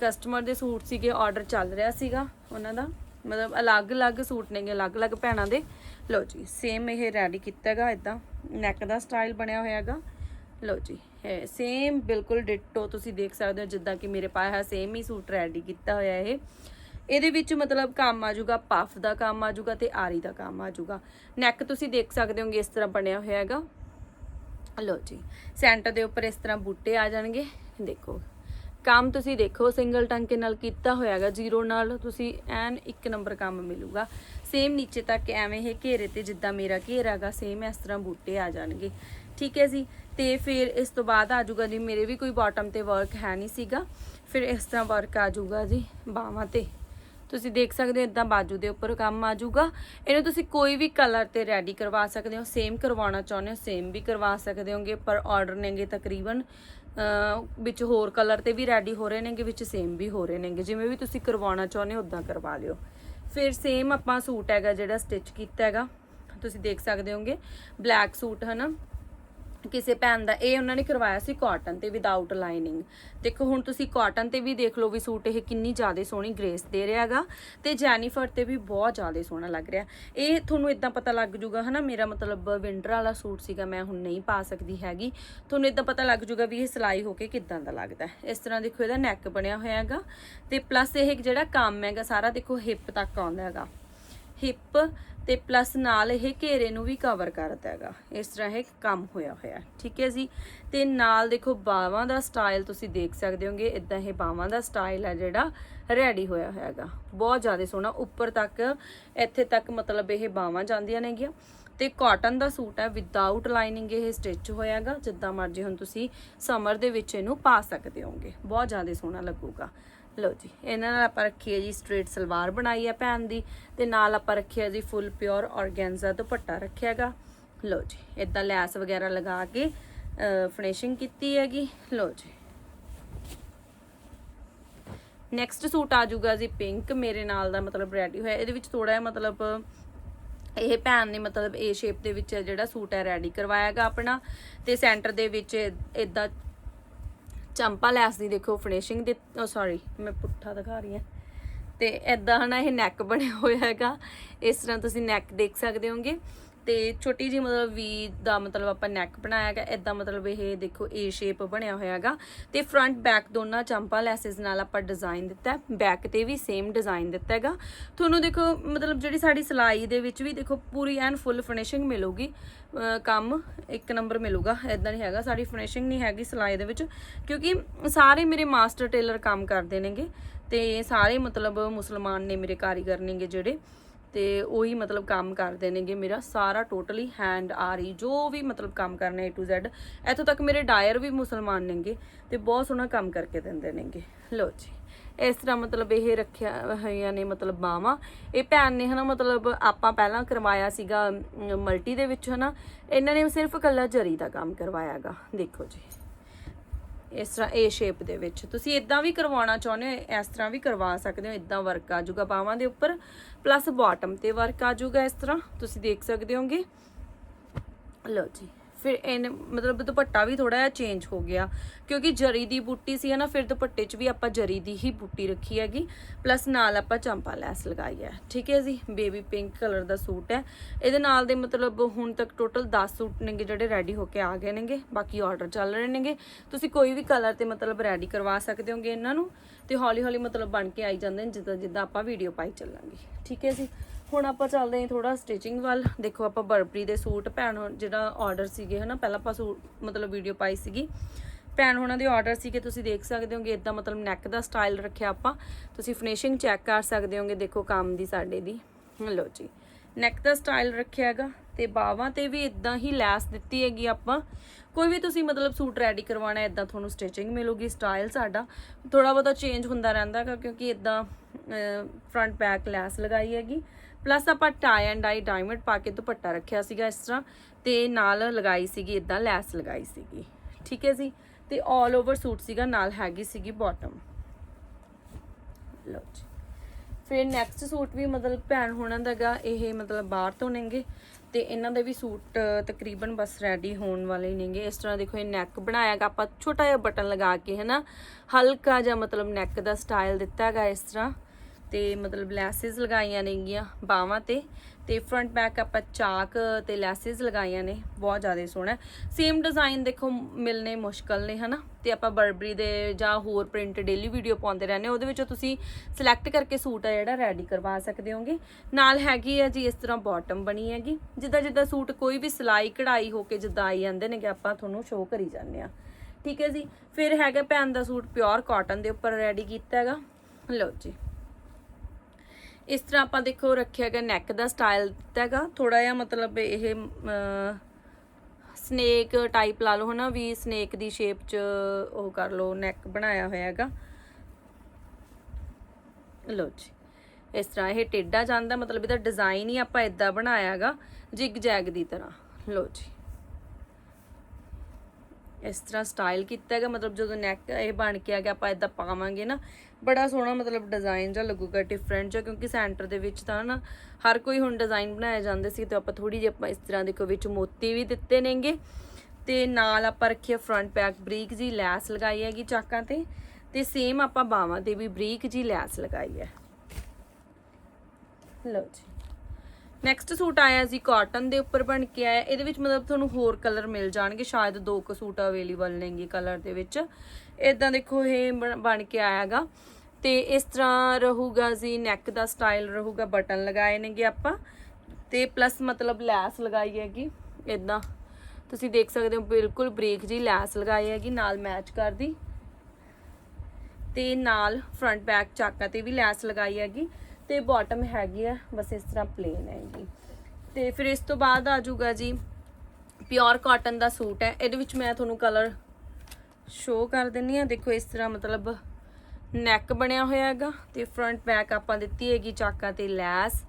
ਕਸਟਮਰ ਦੇ ਸੂਟ ਸੀਗੇ ਆਰਡਰ ਚੱਲ ਰਿਹਾ ਸੀਗਾ ਉਹਨਾਂ ਦਾ। ਮਤਲਬ ਅਲੱਗ-ਅਲੱਗ ਸੂਟ ਨੇਗੇ, ਅਲੱਗ-ਅਲੱਗ ਭੈਣਾਂ ਦੇ। ਲੋ ਜੀ ਸੇਮ ਇਹ ਰੈਡੀ ਕੀਤਾ ਹੈਗਾ ਇਦਾਂ ਨੈਕ ਦਾ ਸਟਾਈਲ ਬਣਿਆ ਹੋਇਆ ਹੈਗਾ ਲਓ ਜੀ, ਹੈ ਸੇਮ ਬਿਲਕੁਲ ਡਿਟੋ ਤੁਸੀਂ ਦੇਖ ਸਕਦੇ ਹੋ, ਜਿੱਦਾਂ ਕਿ ਮੇਰੇ ਪਾਇਆ ਹੈ ਸੇਮ ਹੀ ਸੂਟ ਰੈਡੀ ਕੀਤਾ ਹੋਇਆ ਇਹ। ਇਹਦੇ ਵਿੱਚ ਮਤਲਬ ਕੰਮ ਆ ਜਾਊਗਾ ਪਫ ਦਾ ਕੰਮ ਆ ਜਾਊਗਾ ਤੇ ਆਰੀ ਦਾ ਕੰਮ ਆ ਜਾਊਗਾ। ਨੈਕ ਤੁਸੀਂ ਦੇਖ ਸਕਦੇ ਹੋਗੇ ਇਸ ਤਰ੍ਹਾਂ ਬਣਿਆ ਹੋਇਆ ਹੈਗਾ। ਲਓ ਜੀ ਸੈਂਟਰ ਦੇ ਉੱਪਰ ਇਸ ਤਰ੍ਹਾਂ ਬੂਟੇ ਆ ਜਾਣਗੇ। ਦੇਖੋ, ਕੰਮ ਤੁਸੀਂ ਦੇਖੋ ਸਿੰਗਲ ਟਾਂਕੇ ਨਾਲ ਕੀਤਾ ਹੋਇਆਗਾ ਜ਼ੀਰੋ ਨਾਲ ਤੁਸੀਂ ਐਨ ਇੱਕ ਨੰਬਰ ਕੰਮ ਮਿਲੂਗਾ। ਸੇਮ ਨੀਚੇ ਤੱਕ ਐਵੇਂ ਇਹ ਘੇਰੇ ਤੇ ਜਿੱਦਾਂ ਮੇਰਾ ਘੇਰਾਗਾ ਸੇਮ ਇਸ ਤਰ੍ਹਾਂ ਬੂਟੇ ਆ ਜਾਣਗੇ। ਠੀਕ ਹੈ ਜੀ। ਤੇ ਫਿਰ ਇਸ ਤੋਂ ਬਾਅਦ ਆ ਜਾਊਗਾ ਜੀ। ਮੇਰੇ ਵੀ ਕੋਈ ਬਾਟਮ ਤੇ ਵਰਕ ਹੈ ਨਹੀਂ ਸੀਗਾ। ਫਿਰ ਇਸ ਤਰ੍ਹਾਂ ਵਰਕ ਆ ਜਾਊਗਾ ਜੀ ਬਾਹਾਂ ਤੇ। ਤੁਸੀਂ ਦੇਖ ਸਕਦੇ ਹੋ, ਇਦਾਂ ਬਾਜੂ ਦੇ ਉੱਪਰ ਕੰਮ ਆ ਜਾਊਗਾ। ਇਹਨੂੰ ਤੁਸੀਂ ਕੋਈ ਵੀ ਕਲਰ ਤੇ ਰੈਡੀ ਕਰਵਾ ਸਕਦੇ ਹੋ। ਸੇਮ ਕਰਵਾਉਣਾ ਚਾਹੁੰਦੇ ਹੋ ਸੇਮ ਵੀ ਕਰਵਾ ਸਕਦੇ ਹੋਗੇ। ਪਰ ਆਰਡਰ ਨੇਗੇ ਤਕਰੀਬਨ ਵਿੱਚ ਹੋਰ ਕਲਰ ਤੇ ਵੀ ਰੈਡੀ ਹੋ ਰਹੇ ਨੇਗੇ, ਵਿੱਚ ਸੇਮ ਵੀ ਹੋ ਰਹੇ ਨੇਗੇ। ਜਿਵੇਂ ਵੀ ਤੁਸੀਂ ਕਰਵਾਉਣਾ ਚਾਹੁੰਦੇ ਹੋ, ਉਦਾਂ ਕਰਵਾ ਲਿਓ। ਫਿਰ ਸੇਮ ਆਪਾਂ ਸੂਟ ਹੈਗਾ ਜਿਹੜਾ ਸਟਿਚ ਕੀਤਾ ਹੈਗਾ। ਤੁਸੀਂ ਦੇਖ ਸਕਦੇ ਹੋਗੇ। ਬਲੈਕ ਸੂਟ ਹਨਾ। ਕਿਸੇ ਭੈਣ ਦਾ, ਇਹ ਉਹਨਾਂ ਨੇ ਕਰਵਾਇਆ ਸੀ ਕਾਟਨ ਤੇ ਵਿਦਆਊਟ ਲਾਈਨਿੰਗ ਦੇਖੋ, ਹੁਣ ਤੁਸੀਂ ਕਾਟਨ ਤੇ ਵੀ ਦੇਖ ਲਓ ਵੀ ਸੂਟ ਇਹ ਕਿੰਨੀ ਜ਼ਿਆਦਾ ਸੋਹਣੀ ਗ੍ਰੇਸ ਦੇ ਰਿਹਾ ਹੈਗਾ ਤੇ ਜੈਨੀਫਰ ਤੇ ਵੀ ਬਹੁਤ ਜ਼ਿਆਦਾ ਸੋਹਣਾ ਲੱਗ ਰਿਹਾ। ਇਹ ਤੁਹਾਨੂੰ ਇਦਾਂ ਪਤਾ ਲੱਗ ਜੂਗਾ, ਹਨਾ, ਮੇਰਾ ਮਤਲਬ ਵਿੰਟਰ ਵਾਲਾ ਸੂਟ ਸੀਗਾ, ਮੈਂ ਹੁਣ ਨਹੀਂ ਪਾ ਸਕਦੀ ਹੈਗੀ। ਤੁਹਾਨੂੰ ਇਦਾਂ ਪਤਾ ਲੱਗ ਜੂਗਾ ਵੀ ਇਹ ਸਿਲਾਈ ਹੋ ਕੇ ਕਿਦਾਂ ਦਾ ਲੱਗਦਾ ਇਸ ਤਰ੍ਹਾਂ ਦੇਖੋ, ਇਹਦਾ ਨੈਕ ਬਣਿਆ ਹੋਇਆ ਹੈਗਾ ਤੇ ਪਲੱਸ ਇਹ ਜਿਹੜਾ ਕੰਮ ਹੈਗਾ, ਸਾਰਾ ਦੇਖੋ ਹਿੱਪ ਤੱਕ ਆਉਂਦਾ ਹੈਗਾ। ਹਿੱਪ ਤੇ ਪਲੱਸ ਨਾਲ ਇਹ ਘੇਰੇ ਨੂੰ ਵੀ ਕਵਰ ਕਰਦਾ ਹੈਗਾ। ਇਸ ਤਰ੍ਹਾਂ ਇਹ ਕੰਮ ਹੋਇਆ ਹੋਇਆ ਠੀਕ ਹੈ ਜੀ? ਤੇ ਨਾਲ ਦੇਖੋ ਬਾਵਾਂ ਦਾ ਸਟਾਈਲ ਤੁਸੀਂ ਦੇਖ ਸਕਦੇ ਹੋਗੇ। ਇਦਾਂ ਇਹ ਬਾਵਾਂ ਦਾ ਸਟਾਈਲ ਹੈ ਜਿਹੜਾ ਰੈਡੀ ਹੋਇਆ ਹੋਇਆ ਹੈਗਾ। ਬਹੁਤ ਜ਼ਿਆਦਾ ਸੋਹਣਾ। ਉੱਪਰ ਤੱਕ, ਇੱਥੇ ਤੱਕ ਮਤਲਬ ਇਹ ਬਾਹਾਂ ਜਾਂਦੀਆਂ ਨੇਗੀਆਂ ਤੇ ਕਾਟਨ ਦਾ ਸੂਟ ਹੈ। ਵਿਦਆਊਟ ਲਾਈਨਿੰਗ ਇਹ ਸਟਿਚ ਹੋਇਆਗਾ ਜਿੱਦਾਂ ਮਰਜ਼ੀ ਹੁਣ ਤੁਸੀਂ ਸਮਰ ਦੇ ਵਿੱਚ ਇਹਨੂੰ ਪਾ ਸਕਦੇ ਹੋਗੇ। ਬਹੁਤ ਜ਼ਿਆਦਾ ਸੋਹਣਾ ਲੱਗੂਗਾ। ਲਓ ਜੀ, ਇਹਨਾਂ ਨਾਲ ਆਪਾਂ ਰੱਖੀ ਹੈ ਜੀ ਸਟ੍ਰੇਟ ਸਲਵਾਰ ਬਣਾਈ ਹੈ ਭੈਣ ਦੀ ਤੇ ਨਾਲ ਆਪਾਂ ਰੱਖਿਆ ਜੀ ਫੁੱਲ ਪਿਓਰ ਔਰਗੈਂਜ਼ਾ ਦੁਪੱਟਾ ਰੱਖਿਆਗਾ ਲਓ ਜੀ ਇਦਾਂ ਲੈਸ ਵਗੈਰਾ ਲਗਾ ਕੇ ਫਿਨਿਸ਼ਿੰਗ ਕੀਤੀ ਹੈਗੀ। ਲਓ ਜੀ। ਨੈਕਸਟ ਸੂਟ ਆ ਜਾਊਗਾ ਜੀ ਪਿੰਕ ਮੇਰੇ ਨਾਲ ਦਾ ਮਤਲਬ ਰੈਡੀ ਹੋਇਆ। ਇਹਦੇ ਵਿੱਚ ਥੋੜਾ ਜਿਹਾ ਮਤਲਬ ਇਹ ਭੈਣ ਨੇ ਮਤਲਬ ਏ ਸ਼ੇਪ ਦੇ ਵਿੱਚ ਜਿਹੜਾ ਸੂਟ ਹੈ ਰੈਡੀ ਕਰਵਾਇਆਗਾ ਆਪਣਾ। ਤੇ ਸੈਂਟਰ ਦੇ ਵਿੱਚ ਇਦਾਂ ਚੰਪਾ ਲੈਸ ਦੀ ਦੇਖੋ ਫਿਨਿਸ਼ਿੰਗ ਦੇ ਸੌਰੀ ਮੈਂ ਪੁੱਠਾ ਦਿਖਾ ਰਹੀ ਹਾਂ। ਤੇ ਐਦਾਂ ਹਨਾ, ਇਹ ਨੈਕ ਬਣਿਆ ਹੋਇਆ ਹੈਗਾ। ਇਸ ਤਰ੍ਹਾਂ ਤੁਸੀਂ ਨੈਕ ਦੇਖ ਸਕਦੇ ਹੋਗੇ। ਤੇ ਛੋਟੀ ਜੀ ਮਤਲਬ ਵੀ ਦਾ ਮਤਲਬ ਆਪਾਂ ਨੈਕ ਬਣਾਇਆ ਹੈਗਾ ਐਦਾਂ ਮਤਲਬ ਇਹ ਦੇਖੋ ਏ ਸ਼ੇਪ ਬਣਿਆ ਹੋਇਆ ਹੈਗਾ ਤੇ ਫਰੰਟ ਬੈਕ ਦੋਨਾਂ ਚੰਪਾ ਲੈਸਸ ਨਾਲ ਆਪਾਂ ਡਿਜ਼ਾਈਨ ਦਿੱਤਾ ਹੈ ਬੈਕ ਤੇ ਵੀ ਸੇਮ ਡਿਜ਼ਾਈਨ ਦਿੱਤਾ ਹੈਗਾ। ਤੁਹਾਨੂੰ ਦੇਖੋ ਮਤਲਬ ਜਿਹੜੀ ਸਾਡੀ ਸਿਲਾਈ ਦੇ ਵਿੱਚ ਵੀ ਦੇਖੋ ਪੂਰੀ ਐਨ ਫੁੱਲ ਫਿਨਿਸ਼ਿੰਗ ਮਿਲੂਗੀ ਕੰਮ ਇੱਕ ਨੰਬਰ ਮਿਲੂਗਾ ਐਦਾਂ ਨਹੀਂ ਹੈਗਾ, ਸਾਡੀ ਫਿਨਿਸ਼ਿੰਗ ਨਹੀਂ ਹੈਗੀ ਸਿਲਾਈ ਦੇ ਵਿੱਚ, ਕਿਉਂਕਿ ਸਾਰੇ ਮੇਰੇ ਮਾਸਟਰ ਟੇਲਰ ਕੰਮ ਕਰਦੇ ਨੇਗੇ ਤੇ ਸਾਰੇ ਮਤਲਬ ਮੁਸਲਮਾਨ ਨੇ ਮੇਰੇ ਕਾਰੀਗਰ ਨੇਗੇ ਜਿਹੜੇ। ਤੇ ਉਹੀ ਮਤਲਬ ਕੰਮ ਕਰਦੇ ਨੇਗੇ ਮੇਰਾ, ਸਾਰਾ ਟੋਟਲੀ ਹੈਂਡ ਆ ਰਹੀ, ਜੋ ਵੀ ਮਤਲਬ ਕੰਮ ਕਰਨਾ A to Z, ਇੱਥੋਂ ਤੱਕ ਮੇਰੇ ਡਾਇਰ ਵੀ ਮੁਸਲਮਾਨ ਨੇਗੇ ਤੇ ਬਹੁਤ ਸੋਹਣਾ ਕੰਮ ਕਰਕੇ ਦਿੰਦੇ ਨੇਗੇ। ਲੋ ਜੀ, ਇਸ ਤਰ੍ਹਾਂ ਮਤਲਬ ਇਹ ਰੱਖਿਆ ਹੋਈਆਂ ਨੇ ਮਤਲਬ ਬਾਵਾਂ ਇਹ ਭੈਣ ਨੇ ਹਨਾ ਮਤਲਬ ਆਪਾਂ ਪਹਿਲਾਂ ਕਰਵਾਇਆ ਸੀਗਾ ਮਲਟੀ ਦੇ ਵਿੱਚ ਹਨਾ, ਇਹਨਾਂ ਨੇ ਸਿਰਫ ਕੱਲਾ ਜਰੀ ਦਾ ਕੰਮ ਕਰਵਾਇਆਗਾ। ਦੇਖੋ ਜੀ ਇਸ ਤਰ੍ਹਾਂ ਏ ਸ਼ੇਪ ਦੇ ਵਿੱਚ। ਤੁਸੀਂ ਇਦਾਂ ਵੀ ਕਰਵਾਉਣਾ ਚਾਹੁੰਦੇ ਹੋ, ਇਸ ਤਰ੍ਹਾਂ ਵੀ ਕਰਵਾ ਸਕਦੇ ਹੋ ਇਦਾਂ ਵਰਕ ਆ ਜਾਊਗਾ ਬਾਹਾਂ ਦੇ ਉੱਪਰ ਪਲੱਸ ਬਾਟਮ ਤੇ ਵਰਕ ਆ ਜਾਊਗਾ ਇਸ ਤਰ੍ਹਾਂ। ਤੁਸੀਂ ਦੇਖ ਸਕਦੇ ਹੋਗੇ। ਲਓ ਜੀ। ਫਿਰ ਇਹ ਮਤਲਬ ਦੁਪੱਟਾ ਵੀ ਥੋੜਾ ਜਿਹਾ ਚੇਂਜ ਹੋ ਗਿਆ। ਕਿਉਂਕਿ ਜਰੀ ਦੀ ਬੂਟੀ ਸੀ ਨਾ ਫਿਰ ਦੁਪੱਟੇ 'ਚ ਵੀ ਆਪਾਂ ਜਰੀ ਦੀ ਹੀ ਬੂਟੀ ਰੱਖੀ ਹੈਗੀ। ਪਲੱਸ ਨਾਲ ਆਪਾਂ ਚੰਪਾ ਲੈਸ ਲਗਾਈ ਹੈ। ਠੀਕ ਹੈ ਜੀ? ਬੇਬੀ ਪਿੰਕ ਕਲਰ ਦਾ ਸੂਟ ਹੈ। ਇਹਦੇ ਨਾਲ ਦੇ ਮਤਲਬ ਹੁਣ ਤੱਕ ਟੋਟਲ 10 ਸੂਟ ਨੇਗੇ ਜਿਹੜੇ ਰੈਡੀ ਹੋ ਕੇ ਆ ਗਏ ਨੇਗੇ। ਬਾਕੀ ਆਰਡਰ ਚੱਲ ਰਹੇ ਨੇਗੇ। ਤੁਸੀਂ ਕੋਈ ਵੀ ਕਲਰ ਤੇ ਮਤਲਬ ਰੈਡੀ ਕਰਵਾ ਸਕਦੇ ਹੋਗੇ ਇਹਨਾਂ ਨੂੰ। ਤੇ ਹੌਲੀ ਹੌਲੀ ਮਤਲਬ ਬਣ ਕੇ ਆਈ ਜਾਂਦੇ ਨੇ ਜਿੱਦਾਂ ਜਿੱਦਾਂ ਆਪਾਂ ਵੀਡੀਓ ਪਾਈ ਚੱਲਾਂਗੇ। ਠੀਕ ਹੈ ਜੀ? ਹੁਣ ਆਪਾਂ ਚੱਲਦੇ ਹਾਂ ਥੋੜਾ ਸਟਿਚਿੰਗ ਵੱਲ। ਦੇਖੋ ਆਪਾਂ ਬਰਬਰੀ ਦੇ ਸੂਟ, ਭੈਣ ਹੋਣ- ਜਿਹੜਾ ਆਰਡਰ ਸੀਗੇ, ਹਨਾ, ਪਹਿਲਾਂ ਆਪਾਂ ਸੂਟ ਮਤਲਬ ਵੀਡੀਓ ਪਾਈ ਸੀਗੀ। ਭੈਣ ਹੋਣਾ ਦੇ ਆਰਡਰ ਸੀਗੇ, ਤੁਸੀਂ ਦੇਖ ਸਕਦੇ ਹੋਗੇ ਇਦਾਂ ਮਤਲਬ ਨੈਕ ਦਾ ਸਟਾਈਲ ਰੱਖਿਆ ਆਪਾਂ। ਤੁਸੀਂ ਫਿਨਿਸ਼ਿੰਗ ਚੈੱਕ ਕਰ ਸਕਦੇ ਹੋਗੇ, ਦੇਖੋ ਕੰਮ ਦੀ ਸਾਡੇ ਦੀ। ਲਓ ਜੀ। ਨੈਕ ਦਾ ਸਟਾਈਲ ਰੱਖਿਆ ਹੈਗਾ, ਤੇ ਬਾਹਾਂ ਤੇ ਵੀ ਇਦਾਂ ਹੀ ਲੈਸ ਦਿੱਤੀ ਹੈਗੀ ਆਪਾਂ। ਕੋਈ ਵੀ ਤੁਸੀਂ ਮਤਲਬ ਸੂਟ ਰੈਡੀ ਕਰਵਾਉਣਾ ਹੈ ਇਦਾਂ ਤੁਹਾਨੂੰ ਸਟਿਚਿੰਗ ਮਿਲੂਗੀ ਸਟਾਈਲ ਸਾਡਾ। ਥੋੜਾ ਬਹੁਤਾ ਚੇਂਜ ਹੁੰਦਾ ਰਹਿੰਦਾ ਹੈਗਾ, ਕਿਉਂਕਿ ਇਦਾਂ ਫਰੰਟ ਬੈਕ ਲੈਸ ਲਗਾਈ ਹੈਗੀ। ਪਲੱਸ ਆਪਾਂ ਟਾਈ ਐਂਡ ਡਾਈ ਡਾਇਮੰਡ ਪਾ ਕੇ ਦੁਪੱਟਾ ਰੱਖਿਆ ਸੀਗਾ ਇਸ ਤਰ੍ਹਾਂ ਤੇ ਨਾਲ ਲਗਾਈ ਸੀਗੀ ਇਦਾਂ ਲੈਸ ਲਗਾਈ ਸੀਗੀ। ਠੀਕ ਹੈ ਜੀ? ਤੇ 올 ਓਵਰ ਸੂਟ ਸੀਗਾ, ਨਾਲ ਹੈਗੀ ਸੀਗੀ ਬਾਟਮ ਲਓ ਜੀ। ਫਿਰ ਨੈਕਸਟ ਸੂਟ ਵੀ ਮਤਲਬ ਭੈਣ ਹੋਣਾ ਦਾਗਾ ਇਹ ਮਤਲਬ ਬਾਹਰ ਤੋਂ ਨੇਗੇ ਤੇ ਇਹਨਾਂ ਦੇ ਵੀ ਸੂਟ ਤਕਰੀਬਨ ਬਸ ਰੈਡੀ ਹੋਣ ਵਾਲੇ ਨੇਗੇ। ਇਸ ਤਰ੍ਹਾਂ ਦੇਖੋ, ਇਹ ਨੈਕ ਬਣਾਇਆਗਾ ਆਪਾਂ ਛੋਟਾ ਜਿਹਾ ਬਟਨ ਲਗਾ ਕੇ, ਹਨਾ? ਹਲਕਾ ਜਿਹਾ ਮਤਲਬ ਨੈਕ ਦਾ ਸਟਾਈਲ ਦਿੱਤਾ ਹੈਗਾ ਇਸ ਤਰ੍ਹਾਂ। ਤੇ ਮਤਲਬ ਲੈਸਿਸ ਲਗਾਈਆਂ ਨੇਗੀਆਂ ਬਾਹਾਂ ਤੇ ਤੇ ਫਰੰਟ ਬੈਕ ਆਪਾਂ ਚਾਕ ਤੇ ਲੈਸਿਸ ਲਗਾਈਆਂ ਨੇ, ਬਹੁਤ ਜ਼ਿਆਦਾ ਸੋਹਣਾ ਸੇਮ ਡਿਜ਼ਾਈਨ ਦੇਖੋ, ਮਿਲਨੇ ਮੁਸ਼ਕਲ ਨੇ, ਹਨਾ? ਤੇ ਆਪਾਂ ਬਰਬਰੀ ਦੇ ਜਾਂ ਹੋਰ ਪ੍ਰਿੰਟ ਡੇਲੀ ਵੀਡੀਓ ਪਾਉਂਦੇ ਰਹਿੰਦੇ ਉਹਦੇ ਵਿੱਚੋਂ ਤੁਸੀਂ ਸਿਲੈਕਟ ਕਰਕੇ ਸੂਟ ਆ ਜਿਹੜਾ ਰੈਡੀ ਕਰਵਾ ਸਕਦੇ ਹੋਗੇ। ਨਾਲ ਹੈਗੀ ਹੈ ਜੀ ਇਸ ਤਰ੍ਹਾਂ ਬਾਟਮ ਬਣੀ ਹੈਗੀ। ਜਿੱਦਾਂ ਜਿੱਦਾਂ ਸੂਟ ਕੋਈ ਵੀ ਸਿਲਾਈ, ਕਢਾਈ ਹੋ ਕੇ ਜਿੱਦਾਂ ਆਈ ਜਾਂਦੇ ਨੇ ਕਿ ਆਪਾਂ ਤੁਹਾਨੂੰ ਸ਼ੋਅ ਕਰੀ ਜਾਂਦੇ ਆ ਠੀਕ ਹੈ ਜੀ? ਫਿਰ ਹੈਗਾ ਭੈਣ ਦਾ ਸੂਟ ਪਿਓਰ ਕਾਟਨ ਦੇ ਉੱਪਰ ਰੈਡੀ ਕੀਤਾ ਹੈਗਾ। ਲਓ ਜੀ। ਇਸ ਤਰ੍ਹਾਂ ਆਪਾਂ ਦੇਖੋ ਰੱਖਿਆ ਗਿਆ ਨੈਕ ਦਾ ਸਟਾਈਲ ਦਿੱਤਾ ਹੈਗਾ। ਥੋੜਾ ਜਿਹਾ ਮਤਲਬ ਇਹ ਸਨੇਕ ਟਾਈਪ ਲਾ ਲਓ ਹਨਾ, ਵੀ ਸਨੇਕ ਦੀ ਸ਼ੇਪ 'ਚ ਉਹ ਕਰ ਲਓ ਨੈਕ ਬਣਾਇਆ ਹੋਇਆ ਹੈਗਾ। ਲਓ ਜੀ, ਇਸ ਤਰ੍ਹਾਂ ਇਹ ਟੇਡਾ ਜਾਂਦਾ, ਮਤਲਬ ਇਹਦਾ ਡਿਜ਼ਾਈਨ ਹੀ ਆਪਾਂ ਇਦਾਂ ਬਣਾਇਆ ਹੈਗਾ ਜਿਗ ਜੈਗ ਦੀ ਤਰ੍ਹਾਂ। ਲਓ ਜੀ, ਇਸ ਤਰ੍ਹਾਂ ਸਟਾਈਲ ਕੀਤਾ ਹੈਗਾ, ਮਤਲਬ ਜਦੋਂ ਨੈਕ ਇਹ ਬਣ ਕੇ ਆ ਗਿਆ, ਆਪਾਂ ਇਦਾਂ ਪਾਵਾਂਗੇ ਨਾ ਬੜਾ ਸੋਹਣਾ ਮਤਲਬ ਡਿਜ਼ਾਈਨ ਜਿਹਾ ਲੱਗੂਗਾ ਡਿਫਰੈਂਟ ਜਿਹਾ, ਕਿਉਂਕਿ ਸੈਂਟਰ ਦੇ ਵਿੱਚ ਤਾਂ ਨਾ ਹਰ ਕੋਈ ਹੁਣ ਡਿਜ਼ਾਈਨ ਬਣਾਏ ਜਾਂਦੇ ਸੀ, ਤੇ ਆਪਾਂ ਥੋੜੀ ਜਿਹੀ ਆਪਾਂ ਇਸ ਤਰ੍ਹਾਂ ਦੇਖੋ ਵਿੱਚ ਮੋਤੀ ਵੀ ਦਿੱਤੇ ਨੇਗੇ, ਤੇ ਨਾਲ ਆਪਾਂ ਰੱਖਿਆ ਫਰੰਟ ਪੈਕ ਬਰੀਕ ਜੀ ਲੈਸ ਲਗਾਈ ਹੈਗੀ ਚਾਕਾਂ ਤੇ ਤੇ ਸੇਮ ਆਪਾਂ ਬਾਵਾਂ ਤੇ ਵੀ ਬਰੀਕ ਜੀ ਲੈਸ ਲਗਾਈ ਹੈ। ਲਓ ਜੀ। ਨੈਕਸਟ ਸੂਟ ਆਇਆ ਸੀ ਕਾਟਨ ਦੇ ਉੱਪਰ ਬਣ ਕੇ ਆਇਆ। ਇਹਦੇ ਵਿੱਚ ਮਤਲਬ ਤੁਹਾਨੂੰ ਹੋਰ ਕਲਰ ਮਿਲ ਜਾਣਗੇ। ਸ਼ਾਇਦ ਦੋ ਕੁ ਸੂਟ ਅਵੇਲੇਬਲ ਨੇਗੇ ਕਲਰ ਦੇ ਵਿੱਚ। ਇਦਾਂ ਦੇਖੋ ਇਹ ਬਣ- ਬਣ ਕੇ ਆਇਆਗਾ। ਤੇ ਇਸ ਤਰ੍ਹਾਂ ਰਹੂਗਾ ਜੀ ਨੈਕ ਦਾ ਸਟਾਈਲ ਰਹੂਗਾ। ਬਟਨ ਲਗਾਏ ਨੇਗੇ ਆਪਾਂ। ਤੇ ਪਲੱਸ ਮਤਲਬ ਲੈਸ ਲਗਾਈ ਹੈਗੀ। ਇਦਾਂ ਤੁਸੀਂ ਦੇਖ ਸਕਦੇ ਹੋ ਬਿਲਕੁਲ ਬਰੀਕ ਜੀ ਲੈਸ ਲਗਾਈ ਹੈਗੀ, ਨਾਲ ਮੈਚ ਕਰਦੀ। ਤੇ ਨਾਲ ਫਰੰਟ ਬੈਕ ਚਾਕਾ ਤੇ ਵੀ ਲੈਸ ਲਗਾਈ ਹੈਗੀ। ਤੇ ਬਾਟਮ ਹੈਗੀ ਆ, ਬਸ ਇਸ ਤਰ੍ਹਾਂ ਪਲੇਨ ਹੈਗੀ ਤੇ ਫਿਰ ਇਸ ਤੋਂ ਬਾਅਦ ਆ ਜਾਊਗਾ ਜੀ ਪਿਓਰ ਕਾਟਨ ਦਾ ਸੂਟ ਹੈ। ਇਹਦੇ ਵਿੱਚ ਮੈਂ ਤੁਹਾਨੂੰ ਕਲਰ ਸ਼ੋ ਕਰ ਦਿੰਨੀ ਆ। ਦੇਖੋ ਇਸ ਤਰ੍ਹਾਂ ਮਤਲਬ ਨੈਕ ਬਣਿਆ ਹੋਇਆ ਹੈਗਾ ਤੇ ਫਰੰਟ ਬੈਕ ਆਪਾਂ ਦਿੱਤੀ ਹੈਗੀ ਚਾਕਾਂ ਤੇ ਲੈਸ।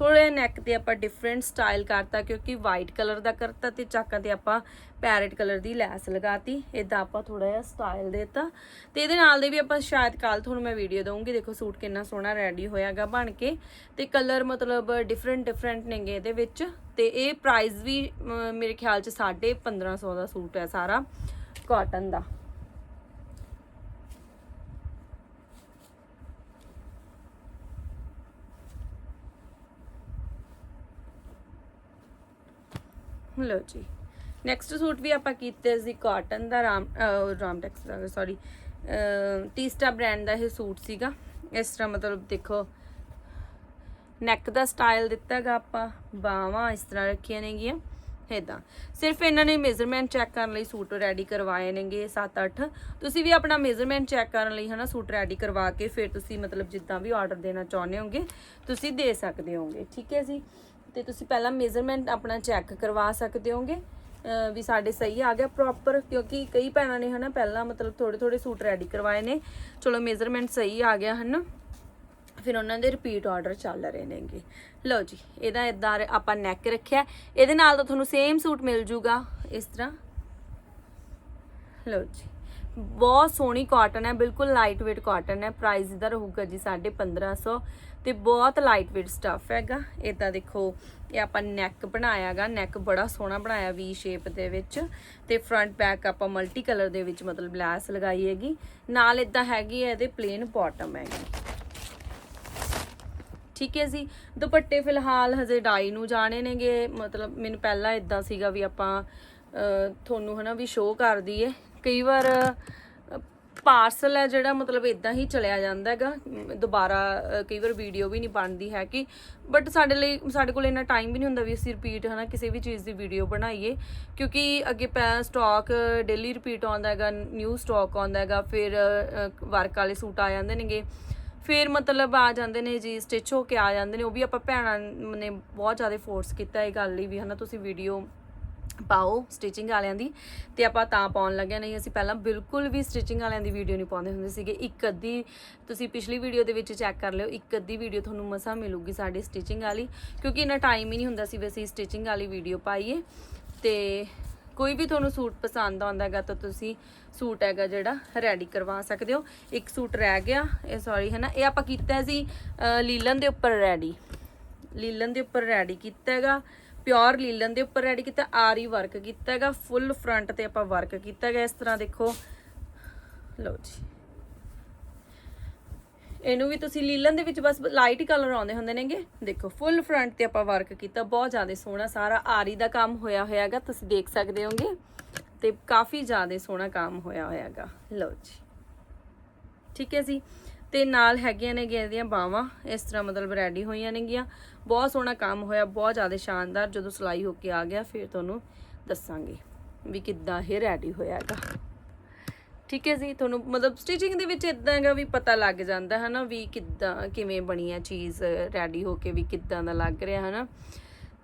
ਥੋੜੇ ਨੈਕ ਤੇ ਆਪਾਂ ਡਿਫਰੈਂਟ ਸਟਾਈਲ ਕਰਤਾ ਕਿਉਂਕਿ ਵਾਈਟ ਕਲਰ ਦਾ ਕਰਤਾ ਤੇ ਚਾਕਾਂ ਤੇ ਆਪਾਂ ਪੈਰਟ ਕਲਰ ਦੀ ਲੈਸ ਲਗਾਤੀ। ਇਦਾਂ ਆਪਾਂ ਥੋੜਾ ਜਿਹਾ ਸਟਾਈਲ ਦੇਤਾ। ਤੇ ਇਹਦੇ ਨਾਲ ਦੇ ਵੀ ਆਪਾਂ ਸ਼ਾਇਦ ਕੱਲ ਤੁਹਾਨੂੰ ਮੈਂ ਵੀਡੀਓ ਦਊਂਗੀ। ਦੇਖੋ ਸੂਟ ਕਿੰਨਾ ਸੋਹਣਾ ਰੈਡੀ ਹੋਇਆਗਾ ਬਣ ਕੇ। ਤੇ ਕਲਰ ਮਤਲਬ ਡਿਫਰੈਂਟ ਡਿਫਰੈਂਟ ਨੇਗੇ ਇਹਦੇ ਵਿੱਚ। ਤੇ ਇਹ ਪ੍ਰਾਈਸ ਵੀ ਮੇਰੇ ਖਿਆਲ ਚ 1550 ਦਾ ਸੂਟ ਹੈ ਸਾਰਾ ਕਾਟਨ ਦਾ। ਲਓ ਜੀ। ਨੈਕਸਟ ਸੂਟ ਵੀ ਆਪਾਂ ਕੀਤੇ ਸੀ ਕਾਟਨ ਦਾ ਰਾਮ, ਅਹ ਰਾਮਟੈਕਸ ਦਾ ਸੌਰੀ ਟੀਸਟਾ ਬ੍ਰਾਂਡ ਦਾ ਇਹ ਸੂਟ ਸੀਗਾ। ਇਸ ਤਰ੍ਹਾਂ ਮਤਲਬ ਦੇਖੋ ਨੈਕ ਦਾ ਸਟਾਈਲ ਦਿੱਤਾਗਾ ਆਪਾਂ, ਬਾਹਾਂ ਇਸ ਤਰ੍ਹਾਂ ਰੱਖੀਆਂ ਨੇਗੀਆਂ ਇਦਾਂ ਸਿਰਫ ਇਹਨਾਂ ਨੇ ਮੇਜ਼ਰਮੈਂਟ ਚੈੱਕ ਕਰਨ ਲਈ ਸੂਟ ਰੈਡੀ ਕਰਵਾਏ ਨੇਗੇ 7-8 ਤੁਸੀਂ ਵੀ ਆਪਣਾ ਮੇਜ਼ਰਮੈਂਟ ਚੈੱਕ ਕਰਨ ਲਈ ਹਨਾ ਸੂਟ ਰੈਡੀ ਕਰਵਾ ਕੇ ਫਿਰ ਤੁਸੀਂ ਮਤਲਬ ਜਿੱਦਾਂ ਵੀ ਆਰਡਰ ਦੇਣਾ ਚਾਹੁੰਦੇ ਹੋਗੇ, ਤੁਸੀਂ ਦੇ ਸਕਦੇ ਹੋਗੇ, ਠੀਕ ਹੈ ਜੀ? ਤੇ ਤੁਸੀਂ ਪਹਿਲਾਂ ਮੇਜ਼ਰਮੈਂਟ ਆਪਣਾ ਚੈੱਕ ਕਰਵਾ ਸਕਦੇ ਹੋਗੇ ਵੀ ਸਾਡੇ ਸਹੀ ਆ ਗਿਆ ਪ੍ਰੋਪਰ ਕਿਉਂਕਿ ਕਈ ਭੈਣਾਂ ਨੇ ਹਨਾ ਪਹਿਲਾਂ ਮਤਲਬ ਥੋੜੇ ਥੋੜੇ ਸੂਟ ਰੈਡੀ ਕਰਵਾਏ ਨੇ, ਚਲੋ ਮੇਜ਼ਰਮੈਂਟ ਸਹੀ ਆ ਗਿਆ ਹਨਾ, ਫਿਰ ਉਹਨਾਂ ਦੇ ਰਿਪੀਟ ਆਰਡਰ ਚੱਲ ਰਹੇ ਨੇਗੇ। ਲਓ ਜੀ, ਇਹਦਾ ਇਦਾਂ ਆਪਾਂ ਨੈਕ ਰੱਖਿਆ, ਇਹਦੇ ਨਾਲ ਤਾਂ ਤੁਹਾਨੂੰ ਸੇਮ ਸੂਟ ਮਿਲ ਜੂਗਾ, ਇਸ ਤਰ੍ਹਾਂ। ਲਓ ਜੀ। ਬਹੁਤ ਸੋਹਣੀ ਕਾਟਨ ਹੈ ਬਿਲਕੁਲ ਲਾਈਟ weight ਕਾਟਨ ਹੈ। ਪ੍ਰਾਈਸ ਇਹਦਾ ਰਹੂਗਾ ਜੀ 1550 ਤੇ ਬਹੁਤ ਲਾਈਟ weight ਸਟੱਫ ਹੈਗਾ। ਇਦਾਂ ਦੇਖੋ ਇਹ ਆਪਾਂ ਨੈਕ ਬਣਾਇਆਗਾ ਨੈਕ ਬੜਾ ਸੋਹਣਾ ਬਣਾਇਆ ਵੀ ਸ਼ੇਪ ਦੇ ਵਿੱਚ ਤੇ ਫਰੰਟ ਬੈਕ ਆਪਾਂ ਮਲਟੀ ਕਲਰ ਦੇ ਵਿੱਚ ਮਤਲਬ ਲੈਸ ਲਗਾਈ ਹੈਗੀ। ਨਾਲ ਇਦਾਂ ਹੈਗੀ ਹੈ ਇਹਦੇ ਪਲੇਨ ਬਾਟਮ ਹੈਗੀ ਠੀਕ ਹੈ ਜੀ। ਦੁਪੱਟੇ ਫਿਲਹਾਲ ਹਜੇ ਡਾਈ ਨੂੰ ਜਾਣੇ ਨੇਗੇ। ਮਤਲਬ ਮੈਨੂੰ ਪਹਿਲਾਂ ਇਦਾਂ ਸੀਗਾ ਵੀ ਆਪਾਂ ਅਹ, ਤੁਹਾਨੂੰ ਹਨਾ ਵੀ ਸ਼ੋਅ ਕਰ ਦਈਏ। ਕਈ ਵਾਰ ਪਾਰਸਲ ਹੈ ਜਿਹੜਾ ਮਤਲਬ ਇਦਾਂ ਹੀ ਚਲਿਆ ਜਾਂਦਾ ਹੈਗਾ। ਦੁਬਾਰਾ ਕਈ ਵਾਰ ਵੀਡੀਓ ਵੀ ਨਹੀਂ ਬਣਦੀ ਹੈ ਕਿ ਬਟ ਸਾਡੇ ਲਈ, ਸਾਡੇ ਕੋਲ ਇੰਨਾ ਟਾਈਮ ਵੀ ਨਹੀਂ ਹੁੰਦਾ ਵੀ ਅਸੀਂ ਰਿਪੀਟ ਹਨਾ ਕਿਸੇ ਵੀ ਚੀਜ਼ ਦੀ ਵੀਡੀਓ ਬਣਾਈਏ। ਕਿਉਂਕਿ ਅੱਗੇ ਪੈ ਸਟਾਕ ਡੇਲੀ ਰਿਪੀਟ ਆਉਂਦਾ ਹੈਗਾ ਨਿਊ ਸਟਾਕ ਆਉਂਦਾ ਹੈਗਾ, ਫਿਰ ਵਰਕ ਵਾਲੇ ਸੂਟ ਆ ਜਾਂਦੇ ਨੇਗੇ। ਫਿਰ ਮਤਲਬ ਆ ਜਾਂਦੇ ਨੇ ਜੀ ਸਟਿਚ ਹੋ ਕੇ ਆ ਜਾਂਦੇ ਨੇ। ਉਹ ਵੀ ਆਪਾਂ ਭੈਣਾਂ ਨੇ ਬਹੁਤ ਜ਼ਿਆਦਾ ਫੋਰਸ ਕੀਤਾ ਇਹ ਗੱਲ ਲਈ ਵੀ ਹਨਾ ਤੁਸੀਂ ਵੀਡੀਓ ਪਾਓ ਸਟਿਚਿੰਗ ਵਾਲਿਆਂ ਦੀ ਤੇ ਆਪਾਂ ਤਾਂ ਪਾਉਣ ਲੱਗਿਆ ਨਹੀਂ, ਅਸੀਂ ਪਹਿਲਾਂ ਬਿਲਕੁਲ ਵੀ ਸਟਿਚਿੰਗ ਵਾਲਿਆਂ ਦੀ ਵੀਡੀਓ ਨਹੀਂ ਪਾਉਂਦੇ ਹੁੰਦੇ ਸੀਗੇ। ਇੱਕ ਅੱਧੀ ਤੁਸੀਂ ਪਿਛਲੀ ਵੀਡੀਓ ਦੇ ਵਿੱਚ ਚੈੱਕ ਕਰ ਲਿਓ, ਇੱਕ ਅੱਧੀ ਵੀਡੀਓ ਤੁਹਾਨੂੰ ਮਸਾ ਮਿਲੂਗੀ ਸਾਡੀ ਸਟਿਚਿੰਗ ਵਾਲੀ, ਕਿਉਂਕਿ ਇਹਨਾਂ ਟਾਈਮ ਹੀ ਨਹੀਂ ਹੁੰਦਾ ਸੀ ਵੀ ਅਸੀਂ ਸਟਿਚਿੰਗ ਵਾਲੀ ਵੀਡੀਓ ਪਾਈਏ। ਤੇ ਕੋਈ ਵੀ ਤੁਹਾਨੂੰ ਸੂਟ ਪਸੰਦ ਆਉਂਦਾ ਹੈਗਾ ਤਾਂ ਤੁਸੀਂ ਸੂਟ ਹੈਗਾ ਜਿਹੜਾ ਰੈਡੀ ਕਰਵਾ ਸਕਦੇ ਹੋ। ਇੱਕ ਸੂਟ ਰਹਿ ਗਿਆ, ਇਹ ਸੌਰੀ ਹੈ ਨਾ ਇਹ ਆਪਾਂ ਕੀਤਾ ਸੀ ਲੀਲਨ ਦੇ ਉੱਪਰ ਰੈਡੀ ਲੀਲਨ ਦੇ ਉੱਪਰ ਰੈਡੀ ਕੀਤਾ ਹੈਗਾ। ਪਿਓਰ ਲੀਲਨ ਦੇ ਉੱਪਰ ਰੈਡੀ ਕੀਤਾ, ਆਰੀ ਵਰਕ ਕੀਤਾ ਹੈਗਾ ਫੁੱਲ ਫਰੰਟ ਤੇ ਆਪਾਂ ਵਰਕ ਕੀਤਾ ਹੈਗਾ, ਇਸ ਤਰ੍ਹਾਂ ਦੇਖੋ। ਲਓ ਜੀ। ਇਹਨੂੰ ਵੀ ਤੁਸੀਂ ਲੀਲਨ ਦੇ ਵਿੱਚ ਬਸ ਲਾਈਟ ਕਲਰ ਆਉਂਦੇ ਹੁੰਦੇ ਨੇਗੇ। ਦੇਖੋ ਫੁੱਲ ਫਰੰਟ ਤੇ ਆਪਾਂ ਵਰਕ ਕੀਤਾ, ਬਹੁਤ ਜ਼ਿਆਦਾ ਸੋਹਣਾ ਸਾਰਾ ਆਰੀ ਦਾ ਕੰਮ ਹੋਇਆ ਹੋਇਆ ਹੈਗਾ, ਤੁਸੀਂ ਦੇਖ ਸਕਦੇ ਹੋਗੇ। ਤੇ ਕਾਫੀ ਜ਼ਿਆਦਾ ਸੋਹਣਾ ਕੰਮ ਹੋਇਆ ਹੋਇਆ ਹੈਗਾ। ਲਓ ਜੀ। ਠੀਕ ਹੈ ਜੀ। ਤੇ ਨਾਲ ਹੈਗੀਆਂ ਨੇ ਇਹਦੀਆਂ ਬਾਵਾਂ। ਇਸ ਤਰ੍ਹਾਂ ਮਤਲਬ ਰੈਡੀ ਹੋਈਆਂ ਨੇਗੀਆਂ। ਬਹੁਤ ਸੋਹਣਾ ਕੰਮ ਹੋਇਆ ਬਹੁਤ ਜ਼ਿਆਦਾ ਸ਼ਾਨਦਾਰ। ਜਦੋਂ ਸਿਲਾਈ ਹੋ ਕੇ ਆ ਗਿਆ ਫਿਰ ਤੁਹਾਨੂੰ ਦੱਸਾਂਗੇ ਵੀ ਕਿੱਦਾਂ ਇਹ ਰੈਡੀ ਹੋਇਆ ਹੈਗਾ। ਠੀਕ ਹੈ ਜੀ ਤੁਹਾਨੂੰ ਮਤਲਬ ਸਟਿਚਿੰਗ ਦੇ ਵਿੱਚ ਇਦਾਂ ਹੈਗਾ ਵੀ ਪਤਾ ਲੱਗ ਜਾਂਦਾ ਹੈ ਨਾ ਵੀ ਕਿੱਦਾਂ ਕਿਵੇਂ ਬਣੀ ਹੈ ਚੀਜ਼ ਰੈਡੀ ਹੋ ਕੇ ਵੀ ਕਿੱਦਾਂ ਦਾ ਲੱਗ ਰਿਹਾ ਹੈ ਨਾ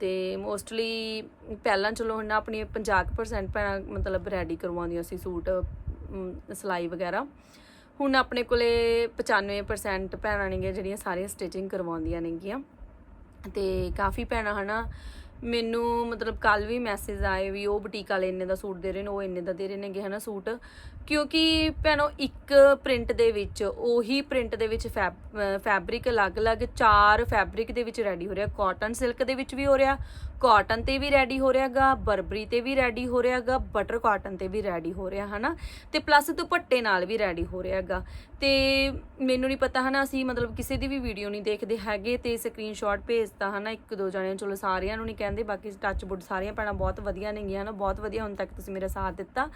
ਤੇ ਮੋਸਟਲੀ ਪਹਿਲਾਂ ਚਲੋ ਹੁਣ ਆਪਣੀ 50% ਭੈਣਾਂ ਮਤਲਬ ਰੈਡੀ ਕਰਵਾਉਂਦੀਆਂ ਸੀ ਸੂਟ ਅਮ, ਸਿਲਾਈ ਵਗੈਰਾ। ਹੁਣ ਆਪਣੇ ਕੋਲੇ 95% ਭੈਣਾਂ ਨੇਗੀਆਂ ਜਿਹੜੀਆਂ ਸਾਰੀਆਂ ਸਟਿਚਿੰਗ ਕਰਵਾਉਂਦੀਆਂ ਨੇਗੀਆਂ। ਤੇ ਕਾਫੀ ਭੈਣਾਂ ਹਨਾ, ਮੈਨੂੰ ਮਤਲਬ ਕੱਲ ਵੀ ਮੈਸੇਜ ਆਏ ਵੀ ਉਹ ਬੁਟੀਕ ਵਾਲੇ ਇੰਨੇ ਦਾ ਸੂਟ ਦੇ ਰਹੇ ਨੇ, ਉਹ ਇੰਨੇ ਦਾ ਦੇ ਰਹੇ ਨੇਗੇ ਹਨਾ ਸੂਟ। ਕਿਉਂਕਿ ਭੈਣੋ ਇੱਕ ਪ੍ਰਿੰਟ ਦੇ ਵਿੱਚ, ਉਹੀ ਪ੍ਰਿੰਟ ਦੇ ਵਿੱਚ ਫੈਬਰਿਕ ਅਲੱਗ-ਅਲੱਗ, ਚਾਰ ਫੈਬਰਿਕ ਦੇ ਵਿੱਚ ਰੈਡੀ ਹੋ ਰਿਹਾ ਕਾਟਨ ਸਿਲਕ ਦੇ ਵਿੱਚ ਵੀ ਹੋ ਰਿਹਾ ਕਾਟਨ ਤੇ ਵੀ ਰੈਡੀ ਹੋ ਰਿਹਾਗਾ, ਬਰਬਰੀ ਤੇ ਵੀ ਰੈਡੀ ਹੋ ਰਿਹਾਗਾ, ਬਟਰ ਕਾਟਨ ਤੇ ਵੀ ਰੈਡੀ ਹੋ ਰਿਹਾ, ਹਨਾ? ਤੇ ਪਲੱਸ ਦੁਪੱਟੇ ਨਾਲ ਵੀ ਰੈਡੀ ਹੋ ਰਿਹਾਗਾ। ਤੇ ਮੈਨੂੰ ਨਹੀਂ ਪਤਾ, ਹਨਾ, ਅਸੀਂ ਮਤਲਬ ਕਿਸੇ ਦੀ ਵੀ ਵੀਡੀਓ ਨਹੀਂ ਦੇਖਦੇ ਹੈਗੇ ਤੇ ਸਕਰੀਨਸ਼ਾਟ ਭੇਜਤਾ, ਹਨਾ, ਇੱਕ ਦੋ ਜਣਿਆਂ ਚਲੋ, ਸਾਰਿਆਂ ਨੂੰ ਨਹੀਂ ਕਹਿੰਦੇ, ਬਾਕੀ ਟੱਚਵੁੱਡ ਸਾਰੀਆਂ ਭੈਣਾਂ ਬਹੁਤ ਵਧੀਆ ਨੇਗੀਆਂ, ਹਨਾ, ਬਹੁਤ ਵਧੀਆ ਹੁਣ ਤੱਕ ਤੁਸੀਂ ਮੇਰਾ ਸਾਥ ਦਿੱਤਾ।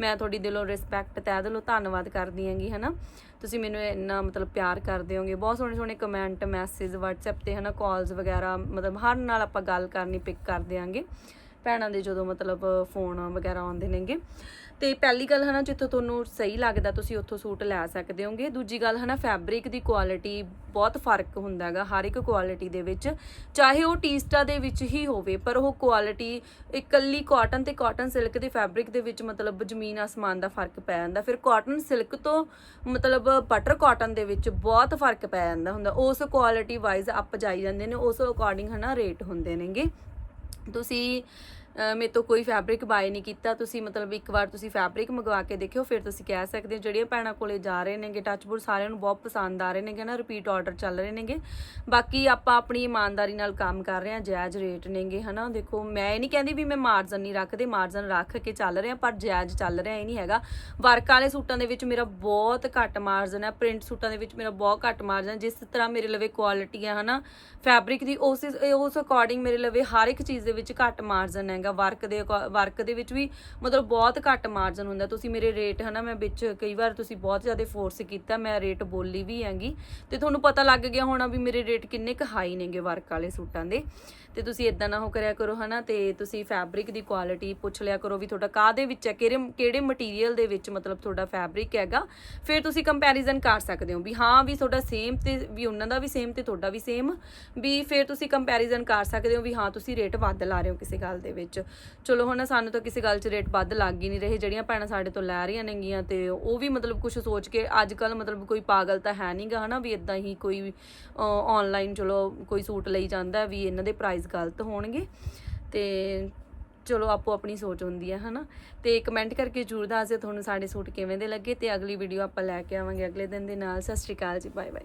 ਮੈਂ ਤੁਹਾਡੀ ਦਿਲੋਂ ਰਿਸਪੈਕਟ ਤਹਿ ਦਿਲੋਂ ਧੰਨਵਾਦ ਕਰਦੀ ਹਾਂਗੀ, ਹਨਾ? ਤੁਸੀਂ ਮੈਨੂੰ ਇੰਨਾ ਮਤਲਬ ਪਿਆਰ ਕਰਦੇ ਹੋਗੇ, ਬਹੁਤ ਸੋਹਣੇ ਸੋਹਣੇ ਕਮੈਂਟ ਮੈਸੇਜ WhatsApp ਤੇ, ਹਨਾ ਕਾਲਸ ਵਗੈਰਾ, ਮਤਲਬ ਹਰ ਨਾਲ ਆਪਾਂ ਗੱਲ ਕਰਨੀ ਪਿਕ ਕਰ ਦਿਆਂਗੇ। ਭੈਣਾਂ ਦੇ ਜਦੋਂ ਮਤਲਬ ਫੋਨ ਵਗੈਰਾ ਆਉਂਦੇ ਨੇਗੇ। ਤੇ ਪਹਿਲੀ ਗੱਲ ਹਨਾ, ਜਿੱਥੋਂ ਤੁਹਾਨੂੰ ਸਹੀ ਲੱਗਦਾ, ਤੁਸੀਂ ਉੱਥੋਂ ਸੂਟ ਲੈ ਸਕਦੇ ਹੋਗੇ। ਦੂਜੀ ਗੱਲ ਹਨਾ ਫੈਬਰਿਕ ਦੀ ਕੁਆਲਿਟੀ ਬਹੁਤ ਫ਼ਰਕ ਹੁੰਦਾ ਹੈਗਾ, ਹਰ ਇੱਕ ਕੁਆਲਿਟੀ ਦੇ ਵਿੱਚ। ਚਾਹੇ ਉਹ ਟੀਸਟਾ ਦੇ ਵਿੱਚ ਹੀ ਹੋਵੇ, ਪਰ ਉਹ ਕੁਆਲਿਟੀ ਇਕੱਲੀ ਕਾਟਨ ਤੇ ਕਾਟਨ ਸਿਲਕ ਦੇ ਫੈਬਰਿਕ ਦੇ ਵਿੱਚ ਮਤਲਬ ਜ਼ਮੀਨ ਆਸਮਾਨ ਦਾ ਫ਼ਰਕ ਪੈ ਜਾਂਦਾ। ਫਿਰ ਕਾਟਨ ਸਿਲਕ ਤੋਂ ਮਤਲਬ ਬਟਰ ਕਾਟਨ ਦੇ ਵਿੱਚ ਬਹੁਤ ਫ਼ਰਕ ਪੈ ਜਾਂਦਾ ਹੁੰਦਾ। ਉਸ ਕੁਆਲਿਟੀ ਵਾਈਜ਼ ਅਪ ਜਾਈ ਜਾਂਦੇ ਨੇ, ਉਸ ਅਕੋਰਡਿੰਗ ਹਨਾ ਰੇਟ ਹੁੰਦੇ ਨੇਗੇ। ਤੁਸੀਂ ਮੇਰੇ ਤੋਂ ਕੋਈ ਫੈਬਰਿਕ ਬਾਏ ਨਹੀਂ ਕੀਤਾ। ਤੁਸੀਂ ਮਤਲਬ ਇੱਕ ਵਾਰ ਤੁਸੀਂ ਫੈਬਰਿਕ ਮੰਗਵਾ ਕੇ ਦੇਖਿਓ, ਫਿਰ ਤੁਸੀਂ ਕਹਿ ਸਕਦੇ ਹੋ, ਜਿਹੜੀਆਂ ਭੈਣਾਂ ਕੋਲੇ ਜਾ ਰਹੇ ਨੇਗੇ ਟੱਚਵੁੱਡ ਸਾਰਿਆਂ ਨੂੰ ਬਹੁਤ ਪਸੰਦ ਆ ਰਹੇ ਨੇਗੇ ਨਾ ਰਿਪੀਟ ਆਰਡਰ ਚੱਲ ਰਹੇ ਨੇਗੇ। ਬਾਕੀ ਆਪਾਂ ਆਪਣੀ ਇਮਾਨਦਾਰੀ ਨਾਲ ਕੰਮ ਕਰ ਰਹੇ ਹਾਂ, ਜਾਇਜ਼ ਰੇਟ ਨੇਗੇ, ਹਨਾ। ਦੇਖੋ, ਮੈਂ ਇਹ ਨਹੀਂ ਕਹਿੰਦੀ ਵੀ ਮੈਂ ਮਾਰਜਨ ਨਹੀਂ ਰੱਖਦੇ ਮਾਰਜਨ ਰੱਖ ਕੇ ਚੱਲ ਰਹੇ ਹਾਂ, ਪਰ ਜਾਇਜ਼ ਚੱਲ ਰਿਹਾ, ਇਹ ਨਹੀਂ ਹੈਗਾ। ਵਰਕ ਵਾਲੇ ਸੂਟਾਂ ਦੇ ਵਿੱਚ ਮੇਰਾ ਬਹੁਤ ਘੱਟ ਮਾਰਜਨ ਹੈ ਪ੍ਰਿੰਟ ਸੂਟਾਂ ਦੇ ਵਿੱਚ ਮੇਰਾ ਬਹੁਤ ਘੱਟ ਮਾਰਜਨ ਜਿਸ ਤਰ੍ਹਾਂ ਮੇਰੇ ਲਵੇ ਕੁਆਲਿਟੀ ਹੈ, ਹਨਾ ਫੈਬਰਿਕ ਦੀ, ਉਸ ਉਸ ਅਕੋਰਡਿੰਗ ਮੇਰੇ ਲਵੇ ਹਰ ਇੱਕ ਚੀਜ਼ ਦੇ ਵਿੱਚ ਘੱਟ ਮਾਰਜਨ ਹੈਗਾ। ਵਰਕ ਦੇ ਵਰਕ ਦੇ ਵਿੱਚ ਵੀ ਮਤਲਬ ਬਹੁਤ ਘੱਟ ਮਾਰਜਨ ਹੁੰਦਾ। ਤੁਸੀਂ ਮੇਰੇ ਰੇਟ ਹਨਾ, ਮੈਂ ਵਿੱਚ ਕਈ ਵਾਰ ਤੁਸੀਂ ਬਹੁਤ ਜ਼ਿਆਦਾ ਫੋਰਸ ਕੀਤਾ, ਮੈਂ ਰੇਟ ਬੋਲੀ ਵੀ ਹੈਗੀ। ਤੇ ਤੁਹਾਨੂੰ ਪਤਾ ਲੱਗ ਗਿਆ ਹੋਣਾ ਵੀ ਮੇਰੇ ਰੇਟ ਕਿੰਨੇ ਕੁ ਹਾਈ ਨੇਗੇ ਵਰਕ ਵਾਲੇ ਸੂਟਾਂ ਦੇ। ਤੇ ਤੁਸੀਂ ਇਦਾਂ ਨਾ ਹੋ ਕਰਿਆ ਕਰੋ ਹਨਾ, ਤੇ ਤੁਸੀਂ ਫੈਬਰਿਕ ਦੀ ਕੁਆਲਿਟੀ ਪੁੱਛ ਲਿਆ ਕਰੋ ਵੀ ਤੁਹਾਡਾ ਕਾਹਦੇ ਵਿੱਚ ਹੈ, ਕਿਹੜੇ ਕਿਹੜੇ ਮਟੀਰੀਅਲ ਦੇ ਵਿੱਚ ਮਤਲਬ ਤੁਹਾਡਾ ਫੈਬਰਿਕ ਹੈਗਾ। ਫਿਰ ਤੁਸੀਂ ਕੰਪੈਰੀਜ਼ਨ ਕਰ ਸਕਦੇ ਹੋ ਵੀ ਹਾਂ ਵੀ ਤੁਹਾਡਾ ਸੇਮ ਤੇ ਵੀ ਉਹਨਾਂ ਦਾ ਵੀ ਸੇਮ ਤੇ ਤੁਹਾਡਾ ਵੀ ਸੇਮ ਵੀ ਫਿਰ ਤੁਸੀਂ ਕੰਪੈਰੀਜ਼ਨ ਕਰ ਸਕਦੇ ਹੋ ਵੀ ਹਾਂ, ਤੁਸੀਂ ਰੇਟ ਵੱਧ ਲਾ ਰਹੇ ਹੋ ਕਿਸੇ ਗੱਲ ਦੇ ਵਿੱਚ। ਚਲੋ ਹੁਣ ਸਾਨੂੰ ਤਾਂ ਕਿਸੇ ਗੱਲ 'ਚ ਰੇਟ ਵੱਧ ਲੱਗ ਹੀ ਨਹੀਂ ਰਹੇ। ਜਿਹੜੀਆਂ ਭੈਣਾਂ ਸਾਡੇ ਤੋਂ ਲੈ ਰਹੀਆਂ ਨੇਗੀਆਂ ਤੇ ਉਹ ਵੀ ਮਤਲਬ ਕੁਝ ਸੋਚ ਕੇ ਅੱਜ ਕੱਲ ਮਤਲਬ ਕੋਈ ਪਾਗਲ ਤਾਂ ਹੈ ਨਹੀਂਗਾ ਹਨਾ ਵੀ ਇਦਾਂ ਹੀ ਕੋਈ ਆਨਲਾਈਨ ਚਲੋ ਕੋਈ ਸੂਟ ਲਈ ਜਾਂਦਾ ਵੀ ਇਹਨਾਂ ਦੇ ਪ੍ਰਾਈਸ ਗਲਤ ਹੋਣਗੇ। ਤੇ ਚਲੋ ਆਪੋ ਆਪਣੀ ਸੋਚ ਹੁੰਦੀ ਹੈ ਹਨਾ। ਤੇ ਕਮੈਂਟ ਕਰਕੇ ਜਰੂਰ ਦੱਸ ਦਿਓ ਤੁਹਾਨੂੰ ਸਾਡੇ ਸੂਟ ਕਿਵੇਂ ਦੇ ਲੱਗੇ ਤੇ ਅਗਲੀ ਵੀਡੀਓ ਆਪਾਂ ਲੈ ਕੇ ਆਵਾਂਗੇ ਅਗਲੇ ਦਿਨ ਦੇ ਨਾਲ। ਸਤਿ ਸ਼੍ਰੀ ਅਕਾਲ ਜੀ ਬਾਏ ਬਾਏ